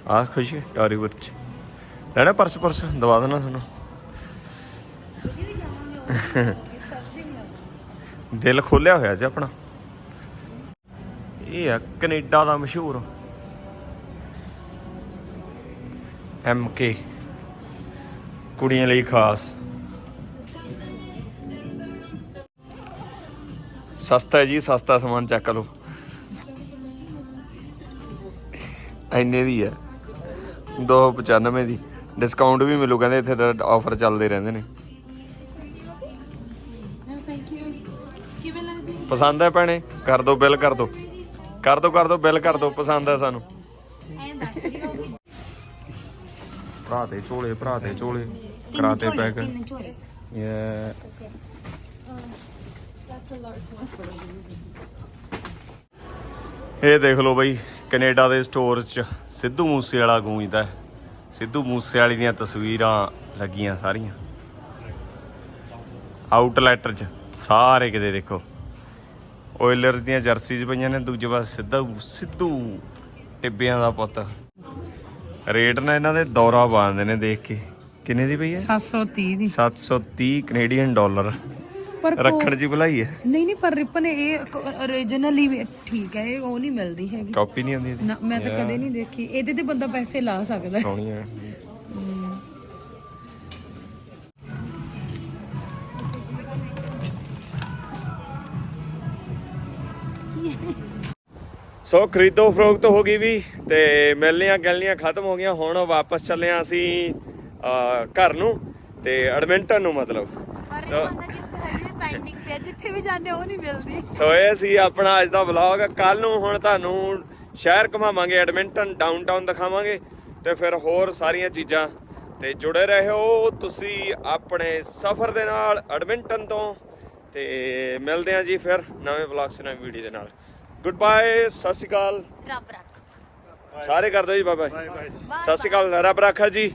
ਆਹ ਖੁਸ਼ੀ ਟਾਰੀ ਵਿੱਚ ਲੈਣਾ ਪਰਸ ਪਰਸ, ਦਵਾ ਦੇਣਾ ਤੁਹਾਨੂੰ। ਦਿਲ ਖੋਲਿਆ ਹੋਇਆ ਜੀ ਆਪਣਾ। ਇਹ ਆ ਕੈਨੇਡਾ ਦਾ ਮਸ਼ਹੂਰ ਐਮ ਕੇ ਕੁੜੀਆਂ ਲਈ ਖਾਸ। ਸਸਤਾ ਹੈ ਜੀ, ਸਸਤਾ ਸਮਾਨ ਚੱਕ ਲਓ। ਐਨੇ ਦੀ ਹੈ। 295 ਦੀ। ਡਿਸਕਾਊਂਟ ਵੀ ਮਿਲੂ, ਕਹਿੰਦੇ ਇੱਥੇ ਤਾਂ ਆਫਰ ਚੱਲਦੇ ਰਹਿੰਦੇ ਨੇ। ਪਸੰਦ ਹੈ ਭੈਣੇ? ਕਰ ਦੋ, ਬਿੱਲ ਕਰ ਦੋ। ਕਰ ਦੋ ਕਰ ਦੋ, ਬਿੱਲ ਕਰ ਦੋ, ਪਸੰਦ ਹੈ ਸਾਨੂੰ। ਭਰਾ ਦੇ ਝੋਲੇ, ਭਰਾ ਦੇ ਝੋਲੇ ਕਰਾਤੇ ਪੈਕ ਯਾ ਇਹ ਦੇਖ ਲਓ ਬਈ, ਕੈਨੇਡਾ ਦੇ ਸਟੋਰ 'ਚ ਸਿੱਧੂ ਮੂਸੇ ਵਾਲਾ ਗੂੰਜਦਾ ਸਿੱਧੂ ਮੂਸੇ ਵਾਲੀ ਦੀਆਂ ਤਸਵੀਰਾਂ ਲੱਗੀਆਂ ਸਾਰੀਆਂ। ਆਊਟਲੈਟਰ 'ਚ ਸਾਰੇ ਕਿਤੇ ਦੇਖੋ। ਓਇਲਰਸ ਦੀਆਂ ਜਰਸੀਜ਼ ਪਈਆਂ ਨੇ ਦੂਜੇ ਪਾਸੇ ਸਿੱਧੂ ਸਿੱਧੂ ਟਿੱਬਿਆਂ ਦਾ ਪੁੱਤ। ਰੇਟ ਨਾ ਇਹਨਾਂ ਦੇ ਦੌਰਾ ਪਾਉਂਦੇ ਨੇ ਦੇਖ ਕੇ। ਕਿੰਨੇ ਦੀ ਪਈ ਹੈ? 730 ਦੀ। 730 ਕੈਨੇਡੀਅਨ ਡਾਲਰ ਪਰ ਰੱਖਣ ਦੀ ਭਲਾਈ ਹੈ। ਨਹੀਂ ਨਹੀਂ ਪਰ ਰਿਪਨ ਇਹ originally ਠੀਕ ਹੈ ਇਹ ਉਹ ਨਹੀਂ ਮਿਲਦੀ ਹੈਗੀ। ਕਾਪੀ ਨਹੀਂ ਇਹਦੀ। ਨਾ ਮੈਂ ਤਾਂ ਕਦੇ ਨਹੀਂ ਦੇਖੀ। ਇਹਦੇ ਤੇ ਬੰਦਾ ਪੈਸੇ ਲਾ ਸਕਦਾ। ਸੋਹਣੀ ਹੈ ਸੋ ਖਰੀਦੋ ਫਰੋਖਤ ਹੋ ਗਈ ਵੀ ਤੇ ਮਿਲਣੀਆਂ ਗਲਨੀਆਂ ਖਤਮ ਹੋ ਗਈਆਂ। ਹੁਣ ਵਾਪਸ ਚੱਲੇ ਆ ਅਸੀਂ ਘਰ ਨੂੰ ਤੇ ਐਡਮਿੰਟਨ ਨੂੰ ਮਤਲਬ। ਸੋ ਪੈਂਡਿੰਗ ਪਿਆ ਜਿੱਥੇ ਵੀ ਜਾਂਦੇ ਉਹ ਨਹੀਂ ਮਿਲਦੀ। ਸੋ ਇਹ ਸੀ ਆਪਣਾ ਅੱਜ ਦਾ ਵਲੌਗ ਕੱਲ ਨੂੰ ਹੁਣ ਤੁਹਾਨੂੰ ਸ਼ਹਿਰ ਘੁਮਾਵਾਂਗੇ ਐਡਮਿੰਟਨ ਡਾਊਨਟਾਊਨ ਦਿਖਾਵਾਂਗੇ ਤੇ ਫਿਰ ਹੋਰ ਸਾਰੀਆਂ ਚੀਜ਼ਾਂ। ਤੇ ਜੁੜੇ ਰਹੋ ਤੁਸੀਂ ਆਪਣੇ ਸਫ਼ਰ ਦੇ ਨਾਲ ਐਡਮਿੰਟਨ ਤੋਂ। ਤੇ ਮਿਲਦੇ ਹਾਂ ਜੀ ਫਿਰ ਨਵੇਂ ਵਲੌਗ 'ਚ ਨਵੀਂ ਵੀਡੀਓ ਦੇ ਨਾਲ। ਗੁੱਡ ਬਾਏ ਸਤਿ ਸ਼੍ਰੀ ਅਕਾਲ। ਰੱਬ ਰੱਖ। ਸਾਰੇ ਕਰ ਦਿਓ ਜੀ ਬਾਏ ਬਾਏ ਸਤਿ ਸ਼੍ਰੀ ਅਕਾਲ ਰੱਬ ਰਾਖਾ ਜੀ।